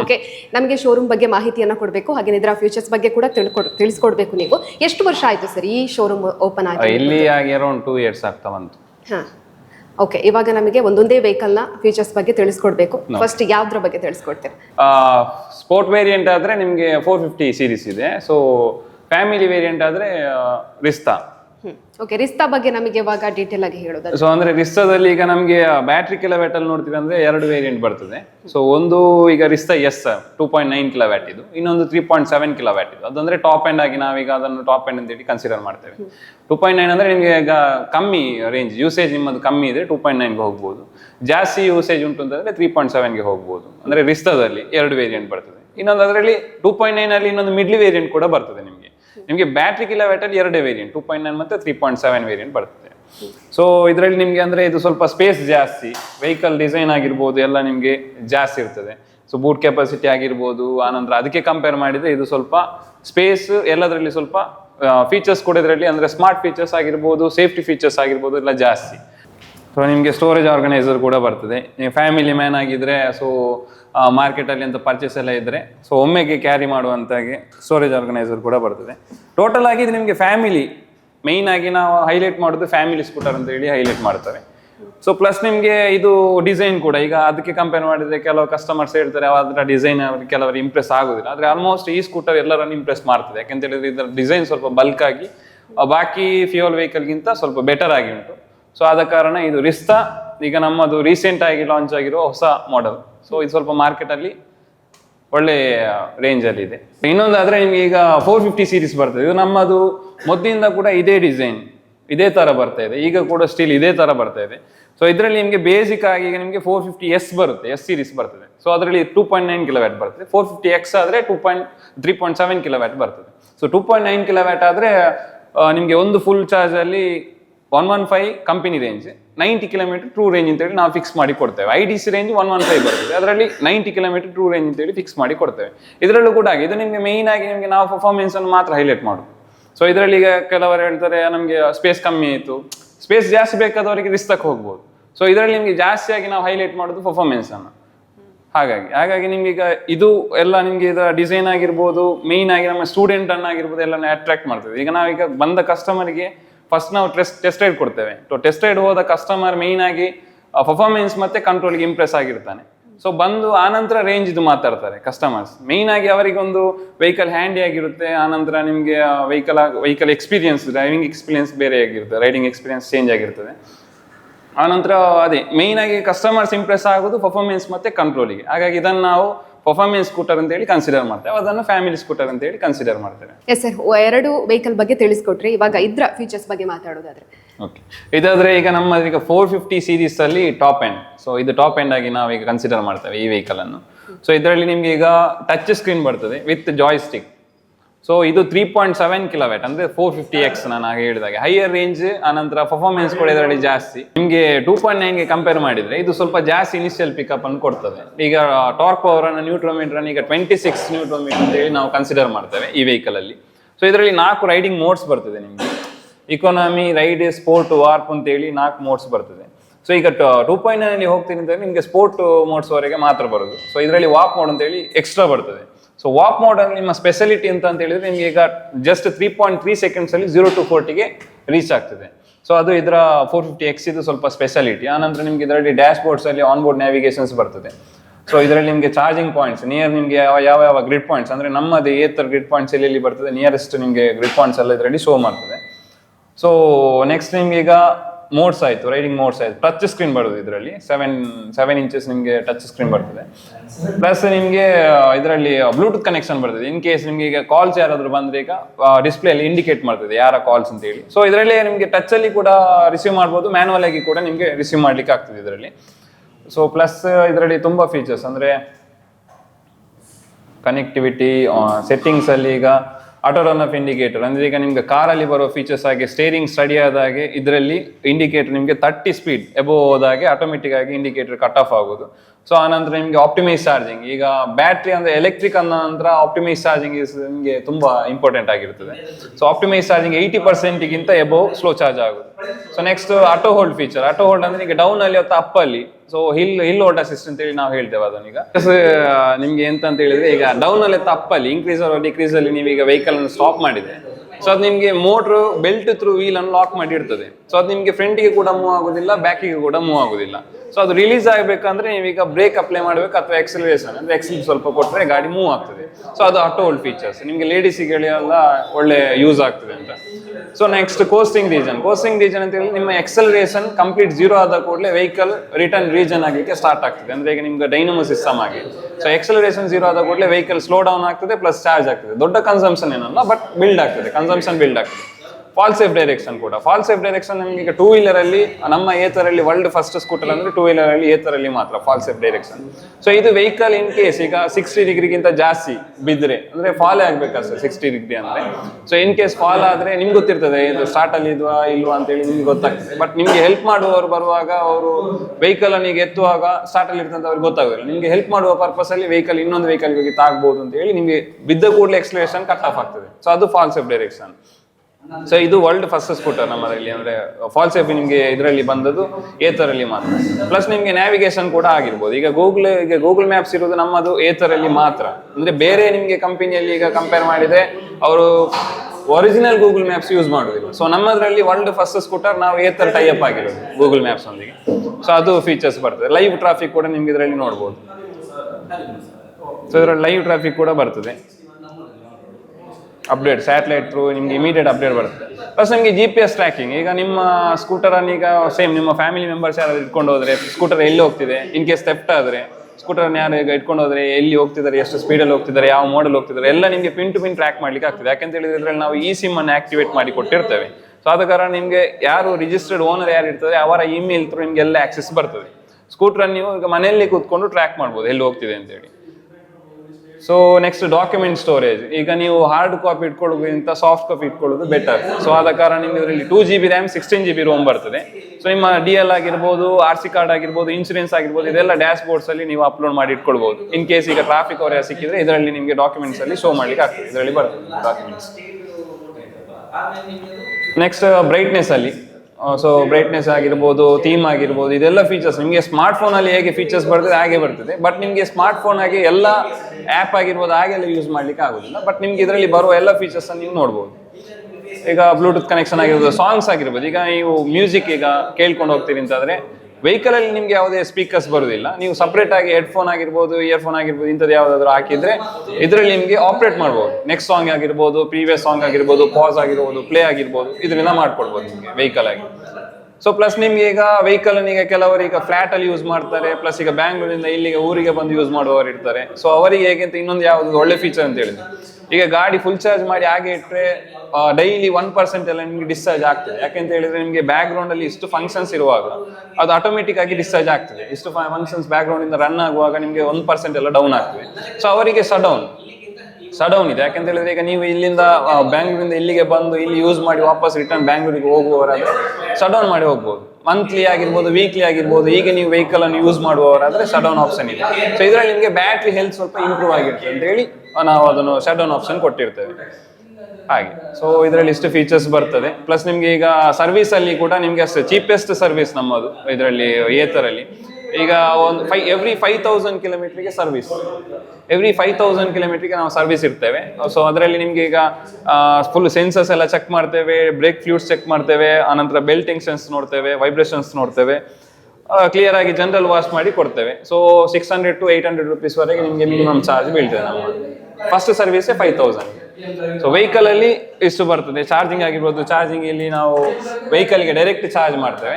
ಓಕೆ ನಮಗೆ ಶೋರೂಮ್ ಬಗ್ಗೆ ಮಾಹಿತಿಯನ್ನ ಕೊಡಬೇಕು ಹಾಗೆ ಇದರ ಫ್ಯೂಚರ್ಸ್ ಬಗ್ಗೆ ಕೂಡ ತಿಳ್ಕೊಡ್ ತಿಳಿಸ್ಕೊಡ್ಬೇಕು ನೀವು. ಎಷ್ಟು ವರ್ಷ ಆಯ್ತು ಸರ್ ಈ ಶೋರೂಮ್ ಓಪನ್ ಆಗಿ? ಇಲ್ಲಿ ಆಗಿ ಅರೌಂಡ್ ಟೂ ಇಯರ್ಸ್ ಆಗ್ತಾ ಬಂತು. ಹಾಂ. ಓಕೆ ಇವಾಗ ನಮಗೆ ಒಂದೊಂದೇ ವೆಹಿಕಲ್ನ ಫೀಚರ್ಸ್ ಬಗ್ಗೆ ತಿಳಿಸ್ಕೊಡ್ಬೇಕು. ಫಸ್ಟ್ ಯಾವ್ದ್ರ ಬಗ್ಗೆ ತಿಳಿಸ್ಕೊಡ್ತೀರಿ? ಸ್ಪೋರ್ಟ್ ವೇರಿಯಂಟ್ ಆದರೆ ನಿಮಗೆ ಫೋರ್ ಫಿಫ್ಟಿ ಸೀರೀಸ್ ಇದೆ. ಸೊ ಫ್ಯಾಮಿಲಿ ವೇರಿಯಂಟ್ ಆದರೆ ರಿಸ್ತಾ ಓಕೆ ರಿಸ್ತಾ ಬಗ್ಗೆ ನಮಗೆ ಇವಾಗ ಡೀಟೇಲ್ ಆಗಿ ಹೇಳೋದು ಸೊ ಅಂದ್ರೆ ರಿಸ್ತಾದಲ್ಲಿ ಈಗ ನಮಗೆ ಬ್ಯಾಟ್ರಿ ಕಿಲೋವ್ಯಾಟ್ ಅಲ್ಲಿ ನೋಡ್ತೀವಿ ಅಂದ್ರೆ ಎರಡು ವೇರಿಯಂಟ್ ಬರ್ತದೆ. ಸೊ ಒಂದು ಈಗ Rizta S two point nine kilowatt ಇದು. ಇನ್ನೊಂದು ತ್ರೀ ಪಾಯಿಂಟ್ ಸೆವೆನ್ ಕಿಲೋವ್ಯಾಟ್ ಇದು. ಅದಂದ್ರೆ ಟಾಪ್ ಎಂಡ್ ಆಗಿ ನಾವೀಗ ಅದನ್ನು ಟಾಪ್ ಎಂಡ್ ಅಂತ ಹೇಳಿ ಕನ್ಸಿಡರ್ ಮಾಡ್ತೇವೆ. ಟೂ ಪಾಯಿಂಟ್ ನೈನ್ ಅಂದ್ರೆ ನಿಮಗೆ ಈಗ ಕಮ್ಮಿ ರೇಂಜ್ ಯೂಸೇಜ್ ನಿಮ್ಮದು ಕಮ್ಮಿ ಇದೆ ಟೂ ಪಾಯಿಂಟ್ ನೈನ್ಗೆ ಹೋಗ್ಬೋದು. ಜಾಸ್ತಿ ಯೂಸೇಜ್ ಉಂಟು ಅಂತಂದ್ರೆ ತ್ರೀ ಪಾಯಿಂಟ್ ಸೆವೆನ್ಗೆ ಹೋಗ್ಬೋದು. ಅಂದ್ರೆ ರಿಸ್ತಾದಲ್ಲಿ ಎರಡು ವೇರಿಯಂಟ್ ಬರ್ತದೆ. ಇನ್ನೊಂದು ಅದರಲ್ಲಿ ಟೂ ಪಾಯಿಂಟ್ ನೈನ್ ಅಲ್ಲಿ ಇನ್ನೊಂದು ಮಿಡ್ಲ್ ವೇರಿಯಂಟ್ ಕೂಡ ಬರ್ತದೆ ನಿಮಗೆ. ನಿಮಗೆ ಬ್ಯಾಟ್ರಿ ಕಿಲೋ ಅಲ್ಲಿ ಎರಡೇ ವೇರಿಯಂಟ್ ಟೂ ಪಾಯಿಂಟ್ ನೈನ್ ಮತ್ತು ತ್ರೀ ಪಾಯಿಂಟ್ ಸೆವೆನ್ ವೇರಿಯಂಟ್ ಬರ್ತದೆ ಸೊ ಇದರಲ್ಲಿ ನಿಮಗೆ ಅಂದರೆ ಇದು ಸ್ವಲ್ಪ ಸ್ಪೇಸ್ ಜಾಸ್ತಿ ವೆಹಿಕಲ್ ಡಿಸೈನ್ ಆಗಿರ್ಬೋದು, ಎಲ್ಲ ನಿಮಗೆ ಜಾಸ್ತಿ ಇರ್ತದೆ. ಸೊ ಬೂಟ್ ಕೆಪಾಸಿಟಿ ಆಗಿರ್ಬೋದು, ಆನಂತರ ಅದಕ್ಕೆ ಕಂಪೇರ್ ಮಾಡಿದರೆ ಇದು ಸ್ವಲ್ಪ ಸ್ಪೇಸ್ ಎಲ್ಲದರಲ್ಲಿ ಸ್ವಲ್ಪ ಫೀಚರ್ಸ್ ಕೂಡ ಇದರಲ್ಲಿ, ಅಂದರೆ ಸ್ಮಾರ್ಟ್ ಫೀಚರ್ಸ್ ಆಗಿರ್ಬೋದು ಸೇಫ್ಟಿ ಫೀಚರ್ಸ್ ಆಗಿರ್ಬೋದು, ಎಲ್ಲ ಜಾಸ್ತಿ. ಸೊ ನಿಮಗೆ ಸ್ಟೋರೇಜ್ ಆರ್ಗನೈಸರ್ ಕೂಡ ಬರ್ತದೆ. ನೀವು ಫ್ಯಾಮಿಲಿ ಮ್ಯಾನ್ ಆಗಿದ್ರೆ ಸೊ ಮಾರ್ಕೆಟಲ್ಲಿ ಅಂತ ಪರ್ಚೇಸ್ ಎಲ್ಲ ಇದ್ದರೆ ಸೊ ಒಮ್ಮೆಗೆ ಕ್ಯಾರಿ ಮಾಡುವಂತಾಗೆ ಸ್ಟೋರೇಜ್ ಆರ್ಗನೈಸರ್ ಕೂಡ ಬರ್ತದೆ. ಟೋಟಲ್ ಆಗಿ ಇದು ನಿಮಗೆ ಫ್ಯಾಮಿಲಿ ಮೈನ್ ಆಗಿ ನಾವು ಹೈಲೈಟ್ ಮಾಡೋದು ಫ್ಯಾಮಿಲಿ ಸ್ಕೂಟರ್ ಅಂತ ಹೇಳಿ ಹೈಲೈಟ್ ಮಾಡ್ತಾರೆ. ಸೊ ಪ್ಲಸ್ ನಿಮಗೆ ಇದು ಡಿಸೈನ್ ಕೂಡ, ಈಗ ಅದಕ್ಕೆ ಕಂಪೇರ್ ಮಾಡಿದ್ರೆ ಕೆಲವು ಕಸ್ಟಮರ್ಸ್ ಹೇಳ್ತಾರೆ ಅದರ ಡಿಸೈನ್ ಅವ್ರಿಗೆ ಕೆಲವರು ಇಂಪ್ರೆಸ್ ಆಗೋದಿಲ್ಲ. ಆದರೆ ಆಲ್ಮೋಸ್ಟ್ ಈ ಸ್ಕೂಟರ್ ಎಲ್ಲರನ್ನು ಇಂಪ್ರೆಸ್ ಮಾಡ್ತದೆ. ಯಾಕಂತ ಹೇಳಿದ್ರೆ ಇದರ ಡಿಸೈನ್ ಸ್ವಲ್ಪ ಬಲ್ಕ್ ಆಗಿ ಬಾಕಿ ಫ್ಯೂಯಲ್ ವೆಹಿಕಲ್ಗಿಂತ ಸ್ವಲ್ಪ ಬೆಟರ್ ಆಗಿ ಉಂಟು. ಸೊ ಆದ ಕಾರಣ ಇದು ರಿಸ್ತಾ, ಈಗ ನಮ್ಮದು ರೀಸೆಂಟ್ ಆಗಿ ಲಾಂಚ್ ಆಗಿರುವ ಹೊಸ ಮಾಡೆಲ್ ಸೊ ಇದು ಸ್ವಲ್ಪ ಮಾರ್ಕೆಟಲ್ಲಿ ಒಳ್ಳೆ ರೇಂಜ್ ಅಲ್ಲಿ ಇದೆ. ಆದರೆ ನಿಮ್ಗೆ ಈಗ ಫೋರ್ ಫಿಫ್ಟಿ ಸೀರೀಸ್ ಬರ್ತದೆ. ಇದು ನಮ್ಮದು ಮೊದಲಿಂದ ಕೂಡ ಇದೇ ಡಿಸೈನ್ ಇದೇ ತರ ಬರ್ತಾ ಇದೆ. ಈಗ ಕೂಡ ಸ್ಟಿಲ್ ಇದೇ ತರ ಬರ್ತಾ ಇದೆ. ಸೊ ಇದರಲ್ಲಿ ನಿಮಗೆ ಬೇಸಿಕ್ ಆಗಿ ಈಗ ನಿಮಗೆ ಫೋರ್ ಫಿಫ್ಟಿ ಎಸ್ ಬರುತ್ತೆ ಎಸ್ ಸೀರೀಸ್ ಬರ್ತದೆ. ಸೊ ಅದರಲ್ಲಿ ಟೂ ಪಾಯಿಂಟ್ ನೈನ್ ಕಿಲೋವ್ಯಾಟ್ ಬರ್ತದೆ. ಫೋರ್ ಫಿಫ್ಟಿ ಎಕ್ಸ್ ಆದರೆ two point three point seven kilowatt ಬರ್ತದೆ. So two point nine kilowatt ಆದರೆ ನಿಮಗೆ ಒಂದು ಫುಲ್ ಚಾರ್ಜ್ ಅಲ್ಲಿ one one five company range ninety kilometre true range ಅಂತ ಹೇಳಿ ನಾವು ಫಿಕ್ಸ್ ಮಾಡಿ ಕೊಡ್ತೇವೆ. I D C range one one five ಬರ್ತದೆ. ಅದರಲ್ಲಿ ನೈಂಟಿ ಕಿಲೋಮೀಟರ್ ಟ್ರೂ ರೇಂಜ್ ಅಂತೇಳಿ ಫಿಕ್ಸ್ ಮಾಡಿ ಕೊಡ್ತೇವೆ. ಇದರಲ್ಲೂ ಕೂಡ ಹಾಗೆ. ಇದು ನಿಮಗೆ ಮೇಯ್ನ್ ಆಗಿ ನಿಮಗೆ ನಾವು ಪರ್ಫಾರ್ಮೆನ್ಸ್ ಅನ್ನು ಮಾತ್ರ ಹೈಲೈಟ್ ಮಾಡೋದು. ಸೊ ಇದರಲ್ಲಿ ಈಗ ಕೆಲವರು ಹೇಳ್ತಾರೆ, ನಮಗೆ ಸ್ಪೇಸ್ ಕಮ್ಮಿ ಆಯಿತು. ಸ್ಪೇಸ್ ಜಾಸ್ತಿ ಬೇಕಾದವರಿಗೆ ರಿಸ್ತಕ್ಕೆ ಹೋಗ್ಬೋದು. ಸೊ ಇದರಲ್ಲಿ ನಿಮಗೆ ಜಾಸ್ತಿಯಾಗಿ ನಾವು ಹೈಲೈಟ್ ಮಾಡೋದು ಪರ್ಫಾರ್ಮೆನ್ಸ್ ಅನ್ನು. ಹಾಗಾಗಿ ಹಾಗಾಗಿ ನಿಮ್ಗೆ ಈಗ ಇದು ಎಲ್ಲ ನಿಮ್ಗೆ ಇದರ ಡಿಸೈನ್ ಆಗಿರ್ಬೋದು ಮೇಯ್ನ್ ಆಗಿ ನಮ್ಮ ಸ್ಟೂಡೆಂಟ್ ಅನ್ನಾಗಿರ್ಬೋದು ಎಲ್ಲ ಅಟ್ರಾಕ್ಟ್ ಮಾಡ್ತೇವೆ ಈಗ ನಾವೀಗ ಬಂದ ಕಸ್ಟಮರ್ಗೆ ಫಸ್ಟ್ ನಾವು ಟೆಸ್ಟ್ ಟೆಸ್ಟ್ ರೈಡ್ ಕೊಡ್ತೇವೆ. ಸೊ ಟೆಸ್ಟ್ ರೈಡ್ ಹೋದ ಕಸ್ಟಮರ್ ಮೇಯ್ನ್ ಆಗಿ ಪರ್ಫಾರ್ಮೆನ್ಸ್ ಮತ್ತೆ ಕಂಟ್ರೋಲ್ಗೆ ಇಂಪ್ರೆಸ್ ಆಗಿರ್ತಾನೆ. ಸೊ ಬಂದು ಆನಂತರ ರೇಂಜ್ ಇದು ಮಾತಾಡ್ತಾರೆ ಕಸ್ಟಮರ್ಸ್ ಮೇಯ್ನ್ ಆಗಿ ಅವರಿಗೆ ಒಂದು ವೆಹಿಕಲ್ ಹ್ಯಾಂಡಿ ಆಗಿರುತ್ತೆ ಆನಂತರ ನಿಮಗೆ vehicle vehicle experience driving experience ಬೇರೆ ಆಗಿರುತ್ತೆ ರೈಡಿಂಗ್ ಎಕ್ಸ್ಪೀರಿಯನ್ಸ್ ಚೇಂಜ್ ಆಗಿರ್ತದೆ. ಆನಂತರ ಅದೇ ಮೇಯ್ನ್ ಆಗಿ ಕಸ್ಟಮರ್ಸ್ ಇಂಪ್ರೆಸ್ ಆಗೋದು ಪರ್ಫಾರ್ಮೆನ್ಸ್ ಮತ್ತೆ ಕಂಟ್ರೋಲಿಗೆ ಹಾಗಾಗಿ ಇದನ್ನು ನಾವು ಪರ್ಫಾರ್ಮೆನ್ಸ್ ಸ್ಕೂಟರ್ ಅಂತ ಹೇಳಿ ಕನ್ಸಿಡರ್ ಮಾಡ್ತೇವೆ ಅದನ್ನು ಫ್ಯಾಮಿಲಿ ಸ್ಕೂಟರ್ ಅಂತ ಹೇಳಿ ಕನ್ಸಿಡರ್ ಮಾಡ್ತೇವೆ ಎಸ್ ಸರ್ ಎರಡು ವೆಹಿಕಲ್ ಬಗ್ಗೆ ತಿಳಿಸ್ಕೊಟ್ರಿ. ಇವಾಗ ಇದ್ರ ಫೀಚರ್ಸ್ ಬಗ್ಗೆ ಮಾತಾಡೋದಾದ್ರೆ. ಓಕೆ ಇದಾದ್ರೆ ಈಗ ನಮ್ಮ ಈಗ ಫೋರ್ ಫಿಫ್ಟಿ ಸೀರೀಸ್ ಅಲ್ಲಿ ಟಾಪ್ ಎಂಡ್ ಸೊ ಇದು ಟಾಪ್ ಎಂಡ್ ಆಗಿ ನಾವು ಈಗ ಕನ್ಸಿಡರ್ ಮಾಡ್ತೇವೆ ಈ ವೆಹಿಕಲ್ ಅನ್ನು. ಸೊ ಇದರಲ್ಲಿ ನಿಮ್ಗೆ ಈಗ ಟಚ್ ಸ್ಕ್ರೀನ್ ಬರ್ತದೆ ವಿತ್ ಜಾಯ್ ಸ್ಟಿಕ್ ಸೊ ಇದು ತ್ರೀ ಪಾಯಿಂಟ್ ಸೆವೆನ್ ಕಿಲೋವ್ಯಾಟ್ ಅಂದ್ರೆ ಫೋರ್ ಫಿಫ್ಟಿ ಎಕ್ಸ್ ನಾನು ಹಾಗೆ ಹೇಳಿದಾಗ. ಹೈಯರ್ ರೇಂಜ್ ಆನಂತರ ಪರ್ಫಾರ್ಮೆನ್ಸ್ ಕೂಡ ಇದರಲ್ಲಿ ಜಾಸ್ತಿ. ನಿಮಗೆ ಟೂ ಪಾಯಿಂಟ್ ನೈನ್ಗೆ ಕಂಪೇರ್ ಮಾಡಿದ್ರೆ, ಇದು ಸ್ವಲ್ಪ ಜಾಸ್ತಿ ಇನಿಷಿಯಲ್ ಪಿಕಪ್ ಅನ್ನು ಕೊಡ್ತದೆ. ಈಗ ಟಾರ್ಕ್ ಪವರ್ ಅನ್ನು ನ್ಯೂಟ್ರೋಮೀಟರ್ ಅನ್ನು ಈಗ ಟ್ವೆಂಟಿ ಸಿಕ್ಸ್ ನ್ಯೂಟ್ರೋಮೀಟರ್ ಅಂತ ಹೇಳಿ ನಾವು ಕನ್ಸಿಡರ್ ಮಾಡ್ತೇವೆ ಈ ವೆಹಿಕಲ್ ಅಲ್ಲಿ. ಸೊ ಇದರಲ್ಲಿ ನಾಲ್ಕು ರೈಡಿಂಗ್ ಮೋಡ್ಸ್ ಬರ್ತದೆ ನಿಮಗೆ. ಇಕೋನಾಮಿ ರೈಡ್ ಸ್ಪೋರ್ಟ್ ವಾರ್ಪ್ ಅಂತ ಹೇಳಿ ನಾಲ್ಕು ಮೋಡ್ಸ್ ಬರ್ತದೆ. ಸೊ ಈಗ ಟೂ ಪಾಯಿಂಟ್ ನೈನಲ್ಲಿ ಹೋಗ್ತೀನಿ ಅಂತ ನಿಮಗೆ ಸ್ಪೋರ್ಟ್ ಮೋಡ್ಸ್ ವರೆಗೆ ಮಾತ್ರ ಬರೋದು. ಸೊ ಇದರಲ್ಲಿ ವಾಕ್ ಮೋಡ್ ಅಂತ ಹೇಳಿ ಎಕ್ಸ್ಟ್ರಾ ಬರ್ತದೆ. ಸೊ ವಾಕ್ ಮೋಡ್ ನಿಮ್ಮ ಸ್ಪೆಷಾಲಿಟಿ ಅಂತ ಅಂತ ಹೇಳಿದ್ರೆ ನಿಮ್ಗೆ ಈಗ just three point three seconds ಅಲ್ಲಿ ಜೀರೋ ಟು ಫೋರ್ಟಿಗೆ ರೀಚ್ ಆಗ್ತದೆ. ಸೊ ಅದು ಇದರ ಫೋರ್ ಫಿಫ್ಟಿ ಎಕ್ಸ್ ಇದು ಸ್ವಲ್ಪ ಸ್ಪೆಷಾಲಿಟಿ ಆನಂತರ ನಿಮ್ಗೆ ಇದರಲ್ಲಿ ಡ್ಯಾಶ್ ಬೋರ್ಡ್ಸ್ ಅಲ್ಲಿ ಆನ್ ಬೋರ್ಡ್ ನ್ಯಾವಿಗೇಷನ್ಸ್ ಬರ್ತದೆ. ಸೊ ಇದರಲ್ಲಿ ನಿಮಗೆ ಚಾರ್ಜಿಂಗ್ ಪಾಯಿಂಟ್ಸ್ ನಿಯರ್ ನಿಮಗೆ ಯಾವ ಯಾವ ಯಾವ ಗ್ರಿಡ್ ಪಾಯಿಂಟ್ಸ್ ಅಂದ್ರೆ ನಮ್ಮದು ಏತರ ಗ್ರಿಡ್ ಪಾಯಿಂಟ್ಸ್ ಎಲ್ಲಿ ಬರ್ತದೆ ನಿಯರೆಸ್ಟ್ ನಿಮಗೆ ಗ್ರಿಡ್ ಪಾಯಿಂಟ್ಸ್ ಎಲ್ಲ ಇದರಲ್ಲಿ ಶೋ ಮಾಡ್ತದೆ. ಸೊ ನೆಕ್ಸ್ಟ್ ನಿಮ್ಗೆ ಈಗ ಮೋಡ್ಸ್ ಆಯ್ತು, ರೈಡಿಂಗ್ ಮೋಡ್ಸ್ ಆಯ್ತು. ಟಚ್ ಸ್ಕ್ರೀನ್ ಬರೋದು ಇದರಲ್ಲಿ. ಸೆವೆನ್ ಸೆವೆನ್ ಇಂಚಸ್ ನಿಮಗೆ ಟಚ್ ಸ್ಕ್ರೀನ್ ಬರ್ತದೆ. ಪ್ಲಸ್ ನಿಮಗೆ ಇದರಲ್ಲಿ ಬ್ಲೂಟೂತ್ ಕನೆಕ್ಷನ್ ಬರ್ತದೆ. ಇನ್ ಕೇಸ್ ನಿಮಗೆ ಈಗ ಕಾಲ್ಸ್ ಯಾರಾದರೂ ಬಂದ್ರೆ ಈಗ ಡಿಸ್ಪ್ಲೇ ಅಲ್ಲಿ ಇಂಡಿಕೇಟ್ ಮಾಡ್ತದೆ ಯಾರ ಕಾಲ್ಸ್ ಅಂತ ಹೇಳಿ. ಸೊ ಇದರಲ್ಲಿ ನಿಮಗೆ ಟಚ್ ಅಲ್ಲಿ ಕೂಡ ರಿಸೀವ್ ಮಾಡ್ಬೋದು. ಮ್ಯಾನುವಲ್ ಆಗಿ ಕೂಡ ನಿಮಗೆ ರಿಸೀವ್ ಮಾಡ್ಲಿಕ್ಕೆ ಆಗ್ತದೆ ಇದರಲ್ಲಿ. ಸೊ ಪ್ಲಸ್ ಇದರಲ್ಲಿ ತುಂಬಾ ಫೀಚರ್ಸ್ ಅಂದ್ರೆ ಕನೆಕ್ಟಿವಿಟಿ ಸೆಟ್ಟಿಂಗ್ಸ್ ಅಲ್ಲಿ ಈಗ ಆಟೋ ರನ್ ಆಫ್ ಇಂಡಿಕೇಟರ್ ಅಂದ್ರೆ ಈಗ ನಿಮ್ಗೆ ಕಾರಲ್ಲಿ ಬರೋ ಫೀಚರ್ಸ್ ಆಗಿ ಸ್ಟೇರಿಂಗ್ ಸ್ಟಡಿ ಆದಾಗೆ ಇದರಲ್ಲಿ ಇಂಡಿಕೇಟರ್ ನಿಮಗೆ ತರ್ಟಿ ಸ್ಪೀಡ್ ಎಬೋ ಹೋದಾಗೆ ಆಟೋಮೆಟಿಕ್ ಆಗಿ ಇಂಡಿಕೇಟರ್ ಕಟ್ ಆಫ್ ಆಗೋದು. ಸೊ ಆನಂತರ ನಿಮಗೆ ಆಪ್ಟಿಮೈಸ್ ಚಾರ್ಜಿಂಗ್ ಈಗ ಬ್ಯಾಟ್ರಿ ಅಂದ್ರೆ ಎಲೆಕ್ಟ್ರಿಕ್ ಅನ್ನ ನಂತರ ಆಪ್ಟಿಮೈಸ್ ಚಾರ್ಜಿಂಗ್ ಇಸ್ ನಿಮಗೆ ತುಂಬಾ ಇಂಪಾರ್ಟೆಂಟ್ ಆಗಿರ್ತದೆ. ಸೊ ಆಪ್ಟಿಮೈಸ್ ಚಾರ್ಜಿಂಗ್ ಏಯ್ಟಿ ಪರ್ಸೆಂಟ್ಗಿಂತ ಎಬೋ ಸ್ಲೋ ಚಾರ್ಜ್ ಆಗೋದು. So next auto hold feature auto hold ಅಂದ್ರೆ ಈಗ ಅಲ್ಲಿ ಅಥವಾ ಅಪ್ ಅಲ್ಲಿ ಸೊ ಹಿಲ್ ಹಿಲ್ ಅಸಿಸ್ಟ್ ಅಂತ ಹೇಳಿ ನಾವು ಹೇಳ್ತೇವೆ ಅದನ್ನೀಗ ನಿಮ್ಗೆ ಎಂತ ಅಂತ ಹೇಳಿದ್ರೆ ಈಗ ಡೌನ್ ಅಲ್ಲಿ ತಪ್ಪಲ್ಲಿ ಇನ್ಕ್ರೀಸ್ ಡಿಕ್ರೀಸ್ ಅಲ್ಲಿ ನೀವು ಈಗ ವೆಹಿಕಲ್ ಅನ್ನು ಸ್ಟಾಪ್ ಮಾಡಿದೆ ಸೊ ಅದು ನಿಮಗೆ ಮೋಟ್ರು ಬೆಲ್ಟ್ ಥ್ರೂ ವೀಲ್ ಅನ್ನು ಲಾಕ್ ಮಾಡಿ ಇಡ್ತದೆ. ಸೊ ಅದು ನಿಮಗೆ ಫ್ರಂಟಿಗೆ ಕೂಡ ಮೂವ್ ಆಗೋದಿಲ್ಲ ಬ್ಯಾಕಿಗೆ ಕೂಡ ಮೂವ್ ಆಗೋದಿಲ್ಲ. ಸೊ ಅದು ರಿಲೀಸ್ ಆಗಬೇಕಂದ್ರೆ ನೀವೀಗ ಬ್ರೇಕ್ ಅಪ್ಲೈ ಮಾಡಬೇಕು ಅಥವಾ ಎಕ್ಸಲೇಷನ್ ಅಂದ್ರೆ ಎಕ್ಸಿಲ್ ಸ್ವಲ್ಪ ಕೊಟ್ಟರೆ ಗಾಡಿ ಮೂವ್ ಆಗ್ತದೆ. ಸೊ ಅದು ಆಟೋ ಹೋಲ್ಡ್ ಫೀಚರ್ಸ್ ನಿಮಗೆ ಲೇಡೀಸಿಗೆ ಎಲ್ಲ ಒಳ್ಳೆ ಯೂಸ್ ಆಗ್ತದೆ ಅಂತ. So next coasting regen coasting regen ಅಂತ ಹೇಳಿ ನಿಮ್ಮ ಎಕ್ಸಲರೇಷನ್ ಕಂಪ್ಲೀಟ್ ಜೀರೋ ಆದ ಕೂಡಲೇ ವೆಹಿಕಲ್ ರಿಟರ್ನ್ ರೀಜನ್ ಆಗಲಿಕ್ಕೆ ಸ್ಟಾರ್ಟ್ ಆಗ್ತದೆ. ಅಂದ್ರೆ ಈಗ ನಿಮ್ಗೆ ಡೈನಮೋ ಸಿಸ್ಟಮ್ ಆಗಿ. ಸೊ ಎಕ್ಸಲರೇಷನ್ ಜೀರೋ ಆದ ಕೂಡಲೇ ವೆಹಿಕಲ್ ಸ್ಲೋ ಡೌನ್ ಆಗ್ತದೆ ಪ್ಲಸ್ ಚಾರ್ಜ್ ಆಗ್ತದೆ. ದೊಡ್ಡ ಕನ್ಸಂಪ್ಷನ್ ಏನಲ್ಲ ಬಟ್ ಬಿಲ್ಡ್ ಆಗ್ತದೆ. ಕನ್ಸಂಪ್ಷನ್ ಬಿಲ್ಡ್ ಆಗ್ತದೆ. ಫಾಲ್ ಸೇಫ್ ಡೈರೆಕ್ಷನ್ ಕೂಡ. ಫಾಲ್ ಸೇಫ್ ಡೈರೆಕ್ಷನ್ ನಮಗೆ ಈಗ ಟೂ ವೀಲರ್ ಅಲ್ಲಿ, ನಮ್ಮ ಏತರಲ್ಲಿ ವರ್ಲ್ಡ್ ಫಸ್ಟ್ ಸ್ಕೂಟರ್ ಅಂದ್ರೆ ಟೂ ವೀಲರ್ ಅಲ್ಲಿ ಏತರಲ್ಲಿ ಮಾತ್ರ ಫಾಲ್ ಸೇಫ್ ಡೈರೆಕ್ಷನ್ ಸೊ ಇದು ವೆಹಿಕಲ್ ಇನ್ ಕೇಸ್ ಈಗ ಸಿಕ್ಸ್ಟಿ ಡಿಗ್ರಿಗಿಂತ ಜಾಸ್ತಿ ಬಿದ್ರೆ, ಅಂದ್ರೆ ಫಾಲ್ ಆಗ್ಬೇಕಷ್ಟೇ ಸಿಕ್ಸ್ಟಿ ಡಿಗ್ರಿ ಅಂದ್ರೆ. ಸೊ ಇನ್ ಕೇಸ್ ಫಾಲ್ ಆದ್ರೆ ನಿಮ್ಗೆ ಗೊತ್ತಿರ್ತದೆ, ಇದು ಸ್ಟಾರ್ಟ್ ಅಲ್ಲಿ ಇದ್ವಾ ಇಲ್ವಾ ಅಂತ ಹೇಳಿ ನಿಮ್ಗೆ ಗೊತ್ತಾಗ್ತದೆ. ಬಟ್ ನಿಮ್ಗೆ ಹೆಲ್ಪ್ ಮಾಡುವವರು ಬರುವಾಗ ಅವರು ವೆಹಿಕಲ್ ಅನ್ನು ಎತ್ತುವಾಗ ಸ್ಟಾರ್ಟ್ ಅಲ್ಲಿ ಇರ್ತಂತ ಅವ್ರಿಗೆ ಗೊತ್ತಾಗೋದಿಲ್ಲ. ನಿಮ್ಗೆ ಹೆಲ್ಪ್ ಮಾಡುವ ಪರ್ಪಸ್ ಅಲ್ಲಿ ವೆಹಿಕಲ್ ಇನ್ನೊಂದು ವೆಹಿಕಲ್ ಹೋಗಿ ತಾಗ್ಬೋದು ಅಂತ ಹೇಳಿ ನಿಮ್ಗೆ ಬಿದ್ದ ಕೂಡಲೇ ಎಕ್ಸ್ಪ್ಲೇಷನ್ ಕಟ್ ಆಫ್ ಆಗ್ತದೆ. ಸೊ ಅದು ಫಾಲ್ ಸೇಫ್ ಡೈರೆಕ್ಷನ್ ಸೊ ಇದು ವರ್ಲ್ಡ್ ಫಸ್ಟ್ ಸ್ಕೂಟರ್ ನಮ್ಮಲ್ಲಿ ಅಂದ್ರೆ ಫಾಲ್ ಸೇಫ್ ನಿಮಗೆ ಇದರಲ್ಲಿ ಬಂದದ್ದು ಏತರಲ್ಲಿ ಮಾತ್ರ. ಪ್ಲಸ್ ನಿಮಗೆ ನ್ಯಾವಿಗೇಷನ್ ಕೂಡ ಆಗಿರ್ಬೋದು. ಈಗ ಗೂಗಲ್ ಈಗ ಗೂಗಲ್ ಮ್ಯಾಪ್ಸ್ ಇರೋದು ನಮ್ಮದು ಏತರಲ್ಲಿ ಮಾತ್ರ. ಅಂದ್ರೆ ಬೇರೆ ನಿಮಗೆ ಕಂಪನಿಯಲ್ಲಿ ಈಗ ಕಂಪೇರ್ ಮಾಡಿದ್ರೆ, ಅವರು ಒರಿಜಿನಲ್ ಗೂಗಲ್ ಮ್ಯಾಪ್ಸ್ ಯೂಸ್ ಮಾಡೋದಿಲ್ಲ. ಸೊ ನಮ್ಮದ್ರಲ್ಲಿ ವರ್ಲ್ಡ್ ಫಸ್ಟ್ ಸ್ಕೂಟರ್ ನಾವು ಏತರ್ ಟೈಅಪ್ ಆಗಿರೋದು ಗೂಗಲ್ ಮ್ಯಾಪ್ಸ್ ಒಂದಿಗೆ ಸೊ ಅದು ಫೀಚರ್ಸ್ ಬರ್ತದೆ. ಲೈವ್ ಟ್ರಾಫಿಕ್ ಕೂಡ ನಿಮ್ಗೆ ಇದರಲ್ಲಿ ನೋಡ್ಬೋದು. ಸೊ ಇದರಲ್ಲಿ ಲೈವ್ ಟ್ರಾಫಿಕ್ ಕೂಡ ಬರ್ತದೆ. ಅಪ್ಡೇಟ್ ಸ್ಯಾಟಲೈಟ್ ಥ್ರೂ ನಿಮ್ಗೆ ಇಮಿಡಿಯೇಟ್ ಅಪ್ಡೇಟ್ ಬರುತ್ತೆ. ಪ್ಲಸ್ ನಿಮಗೆ ಜಿ ಪಿ ಎಸ್ ಟ್ರ್ಯಾಕಿಂಗ್ ಈಗ ನಿಮ್ಮ ಸ್ಕೂಟರನ್ನು ಈಗ ಸೇಮ್ ನಿಮ್ಮ ಫ್ಯಾಮಿಲಿ ಮೆಂಬರ್ಸ್ ಯಾರಾದ್ರು ಇಟ್ಕೊಂಡು ಹೋದ್ರೆ ಸ್ಕೂಟರ್ ಎಲ್ಲಿ ಹೋಗ್ತಿದೆ? ಇನ್ ಕೇಸ್ ತೆಫ್ಟ್ ಆದರೆ ಸ್ಕೂಟರ್ನ ಯಾರು ಈಗ ಇಟ್ಕೊಂಡು ಹೋದ್ರೆ, ಎಲ್ಲಿ ಹೋಗ್ತಿದ್ದಾರೆ, ಎಷ್ಟು ಸ್ಪೀಡಲ್ಲಿ ಹೋಗ್ತಿದ್ದಾರೆ, ಯಾವ ಮಾಡಲ್ ಹೋಗ್ತಿದ್ದಾರೆ, ಎಲ್ಲ ನಿಮಗೆ ಪಿನ್ ಟು ಪಿನ್ ಟ್ರ್ಯಾಕ್ ಮಾಡ್ಲಿಕ್ಕೆ ಆಗ್ತದೆ. ಯಾಕಂತ ಹೇಳಿದ್ರೆ ಇದ್ರಲ್ಲಿ ನಾವು ಈ ಸಿಮ್ ಅನ್ನು ಆಕ್ಟಿವೇಟ್ ಮಾಡಿ ಕೊಟ್ಟಿರ್ತೇವೆ. ಸೊ ಆದ ಕಾರಣ ನಿಮಗೆ ಯಾರು ರಿಜಿಸ್ಟರ್ಡ್ ಓನರ್ ಯಾರು ಇರ್ತದೆ, ಅವರ ಇಮೇಲ್ ಥ್ರೂ ನಿಮಗೆಲ್ಲ ಆಕ್ಸೆಸ್ ಬರ್ತದೆ. ಸ್ಕೂಟ್ರನ್ನು ನೀವು ಈಗ ಮನೆಯಲ್ಲಿ ಕೂತ್ಕೊಂಡು ಟ್ರ್ಯಾಕ್ ಮಾಡ್ಬೋದು, ಎಲ್ಲಿ ಹೋಗ್ತಿದೆ ಅಂತೇಳಿ ಸೊ ನೆಕ್ಸ್ಟ್ ಡಾಕ್ಯುಮೆಂಟ್ ಸ್ಟೋರೇಜ್ ಈಗ ನೀವು ಹಾರ್ಡ್ ಕಾಪಿ ಇಟ್ಕೊಳ್ಳೋದಿಂತ ಸಾಫ್ಟ್ ಕಾಪಿ ಇಟ್ಕೊಳ್ಳೋದು ಬೆಟರ್ ಸೊ ಆದ ಕಾರಣ ನಿಮ್ಗೆ ಇದರಲ್ಲಿ two G B RAM sixteen G B ROM ಬರ್ತದೆ. ಸೊ ನಿಮ್ಮ ಡಿ ಎಲ್ ಆಗಿರ್ಬೋದು ಆರ್ ಸಿ ಕಾರ್ಡ್ ಆಗಿರ್ಬೋದು ಇನ್ಶೂರೆನ್ಸ್ ಆಗಿರ್ಬೋದು, ಇದೆಲ್ಲ ಡ್ಯಾಶ್ ಬೋರ್ಡ್ಸ್ ಅಲ್ಲಿ ನೀವು ಅಪ್ಲೋಡ್ ಮಾಡಿ ಇಟ್ಕೊಳ್ಬಹುದು ಇನ್ ಕೇಸ್ ಈಗ ಟ್ರಾಫಿಕ್ ಅವರ ಸಿಕ್ಕಿದ್ರೆ ಇದರಲ್ಲಿ ನಿಮಗೆ ಡಾಕ್ಯುಮೆಂಟ್ಸ್ ಅಲ್ಲಿ ಶೋ ಮಾಡ್ಲಿಕ್ಕೆ ಆಗ್ತದೆ. ಇದರಲ್ಲಿ ಬರ್ತದೆ ಡಾಕ್ಯುಮೆಂಟ್ಸ್ ನೆಕ್ಸ್ಟ್ ಬ್ರೈಟ್ನೆಸ್ ಅಲ್ಲಿ. ಸೊ ಬ್ರೈಟ್ನೆಸ್ ಆಗಿರ್ಬೋದು ಥೀಮ್ ಆಗಿರ್ಬೋದು, ಇದೆಲ್ಲ ಫೀಚರ್ಸ್ ನಿಮಗೆ ಸ್ಮಾರ್ಟ್ ಫೋನಲ್ಲಿ ಹೇಗೆ ಫೀಚರ್ಸ್ ಬರ್ತದೆ, ಹಾಗೆ ಬರ್ತದೆ. ಬಟ್ ನಿಮಗೆ ಸ್ಮಾರ್ಟ್ ಫೋನ್ ಆಗಿ ಎಲ್ಲ ಆ್ಯಪ್ ಆಗಿರ್ಬೋದು ಹಾಗೆಲ್ಲ ಯೂಸ್ ಮಾಡ್ಲಿಕ್ಕೆ ಆಗೋದಿಲ್ಲ. ಬಟ್ ನಿಮ್ಗೆ ಇದರಲ್ಲಿ ಬರುವ ಎಲ್ಲ ಫೀಚರ್ಸ್ ನೀವು ನೋಡ್ಬೋದು. ಈಗ ಬ್ಲೂಟೂತ್ ಕನೆಕ್ಷನ್ ಆಗಿರ್ಬೋದು ಸಾಂಗ್ಸ್ ಆಗಿರ್ಬೋದು. ಈಗ ನೀವು ಮ್ಯೂಸಿಕ್ ಈಗ ಕೇಳ್ಕೊಂಡು ಹೋಗ್ತೀರಿ ಅಂತಂದ್ರೆ ವೆಹಿಕಲ್ ಅಲ್ಲಿ ನಿಮ್ಗೆ ಯಾವುದೇ ಸ್ಪೀಕರ್ಸ್ ಬರುದಿಲ್ಲ. ನೀವು ಸಪ್ರೇಟ್ ಆಗಿ ಹೆಡ್ಫೋನ್ ಆಗಿರ್ಬೋದು ಇಯರ್ಫೋನ್ ಆಗಿರ್ಬೋದು, ಇಂಥದ್ದು ಯಾವ್ದಾದ್ರು ಹಾಕಿದ್ರೆ ಇದರಲ್ಲಿ ನಿಮಗೆ ಆಪರೇಟ್ ಮಾಡ್ಬೋದು. ನೆಕ್ಸ್ಟ್ ಸಾಂಗ್ ಆಗಿರ್ಬೋದು ಪ್ರೀವಿಯಸ್ ಸಾಂಗ್ ಆಗಿರ್ಬೋದು ಪಾಸ್ ಆಗಿರ್ಬೋದು ಪ್ಲೇ ಆಗಿರ್ಬೋದು ಇದರಿಂದ ಮಾಡ್ಕೊಡ್ಬೋದು ನಿಮಗೆ ವೆಹಿಕಲ್ ಆಗಿ. ಸೊ ಪ್ಲಸ್ ನಿಮ್ಗೆ ಈಗ ವೆಹಿಕಲ್ ಈಗ ಕೆಲವರು ಈಗ ಫ್ಲಾಟ್ ಅಲ್ಲಿ ಯೂಸ್ ಮಾಡ್ತಾರೆ ಪ್ಲಸ್ ಈಗ ಬ್ಯಾಂಗ್ಳೂರಿಂದ ಇಲ್ಲಿಗೆ ಊರಿಗೆ ಬಂದು ಯೂಸ್ ಮಾಡುವವರು ಇರ್ತಾರೆ. ಸೊ ಅವರಿಗೆ ಹೇಗೆ ಇನ್ನೊಂದು ಯಾವ್ದು ಒಳ್ಳೆ ಫೀಚರ್ ಅಂತ ಹೇಳಿದ್ರೆ. ಈಗ ಗಾಡಿ ಫುಲ್ ಚಾರ್ಜ್ ಮಾಡಿ ಹಾಗೆ ಇಟ್ಟರೆ ಡೈಲಿ ಒನ್ ಪರ್ಸೆಂಟ್ ಎಲ್ಲ ನಿಮಗೆ ಡಿಸ್ಚಾರ್ಜ್ ಆಗ್ತದೆ. ಯಾಕೆಂತ ಹೇಳಿದ್ರೆ ನಿಮಗೆ ಬ್ಯಾಕ್ ಗ್ರೌಂಡ್ ಅಲ್ಲಿ ಇಷ್ಟು ಫಂಕ್ಷನ್ಸ್ ಇರುವಾಗ, ಅದು ಆಟೋಮೆಟಿಕ್ ಆಗಿ ಡಿಸ್ಚಾರ್ಜ್ ಆಗ್ತದೆ. ಇಷ್ಟು ಫಂಕ್ಷನ್ಸ್ ಬ್ಯಾಕ್ ಗ್ರೌಂಡ್ ಇಂದ ರನ್ ಆಗುವಾಗ ನಿಮಗೆ ಒನ್ ಪರ್ಸೆಂಟ್ ಎಲ್ಲ ಡೌನ್ ಆಗ್ತದೆ. ಸೊ ಅವರಿಗೆ ಸಡೌನ್ ಸಡೌನ್ ಇದೆ. ಯಾಕಂತ ಹೇಳಿದ್ರೆ ಈಗ ನೀವು ಇಲ್ಲಿಂದ ಬ್ಯಾಂಗ್ಳೂರಿಂದ ಇಲ್ಲಿಗೆ ಬಂದು ಇಲ್ಲಿ ಯೂಸ್ ಮಾಡಿ ವಾಪಸ್ ರಿಟರ್ನ್ ಬ್ಯಾಂಗ್ಳೂರಿಗೆ ಹೋಗುವವರಾದ್ರೆ ಸಡೌನ್ ಮಾಡಿ ಹೋಗ್ಬೋದು. ಮಂತ್ಲಿ ಆಗಿರ್ಬೋದು ವೀಕ್ಲಿ ಆಗಿರ್ಬೋದು, ಈಗ ನೀವು ವೆಹಿಕಲ್ ಅನ್ನು ಯೂಸ್ ಮಾಡುವವರಾದ್ರೆ ಸಡೌನ್ ಆಪ್ಷನ್ ಇದೆ. ಸೊ ಇದರಲ್ಲಿ ನಿಮಗೆ ಬ್ಯಾಟ್ರಿ ಹೆಲ್ತ್ ಸ್ವಲ್ಪ ಇಂಪ್ರೂವ್ ಆಗಿರ್ತದೆ ಅಂತ ಹೇಳಿ ನಾವು ಅದನ್ನು ಶಟ್ ಆಪ್ಷನ್ ಕೊಟ್ಟಿರ್ತೇವೆ. ಹಾಗೆ. ಸೊ ಇದರಲ್ಲಿ ಇಷ್ಟು ಫೀಚರ್ಸ್ ಬರ್ತದೆ. ಪ್ಲಸ್ ನಿಮ್ಗೆ ಈಗ ಸರ್ವಿಸ್ ಅಲ್ಲಿ ಕೂಡ ನಿಮ್ಗೆ ಅಷ್ಟೇ ಚೀಪೆಸ್ಟ್ ಸರ್ವಿಸ್ ನಮ್ಮದು ಇದರಲ್ಲಿ, ಏತರಲ್ಲಿ. ಈಗ ಒಂದು ಫೈ ಎವ್ರಿ ಫೈವ್ ತೌಸಂಡ್ ಕಿಲೋಮೀಟ್ರಿಗೆ ಸರ್ವಿಸ್ ಎವ್ರಿ ಫೈವ್ ತೌಸಂಡ್ ಕಿಲೋಮೀಟ್ರಿಗೆ ನಾವು ಸರ್ವಿಸ್ ಇರ್ತೇವೆ. ಸೊ ಅದರಲ್ಲಿ ನಿಮಗೆ ಈಗ ಫುಲ್ ಸೆನ್ಸಸ್ ಎಲ್ಲ ಚೆಕ್ ಮಾಡ್ತೇವೆ ಬ್ರೇಕ್ ಫ್ಲೂಡ್ಸ್ ಚೆಕ್ ಮಾಡ್ತೇವೆ ಆನಂತರ ಬೆಲ್ ಟೆನ್ಷನ್ಸ್ ನೋಡ್ತೇವೆ ವೈಬ್ರೇಷನ್ಸ್ ನೋಡ್ತೇವೆ ಕ್ಲಿಯರ್ ಆಗಿ ಜನರಲ್ ವಾಶ್ ಮಾಡಿ ಕೊಡ್ತೇವೆ. So six hundred to eight hundred ರುಪೀಸ್ವರೆಗೆ ನಿಮಗೆ ಮಿನಿಮಮ್ ಚಾರ್ಜ್ ಬೀಳ್ತದೆ ನಮ್ಮ ಫಸ್ಟ್ ಸರ್ವಿಸೇ ಫೈವ್ ತೌಸಂಡ್ ಸೊ ವೆಹಿಕಲ್ ಅಲ್ಲಿ ಇಷ್ಟು ಬರ್ತದೆ. ಚಾರ್ಜಿಂಗ್ ಆಗಿರ್ಬೋದು ಚಾರ್ಜಿಂಗ್ ಇಲ್ಲಿ ನಾವು ವೆಹಿಕಲ್ಗೆ ಡೈರೆಕ್ಟ್ ಚಾರ್ಜ್ ಮಾಡ್ತೇವೆ.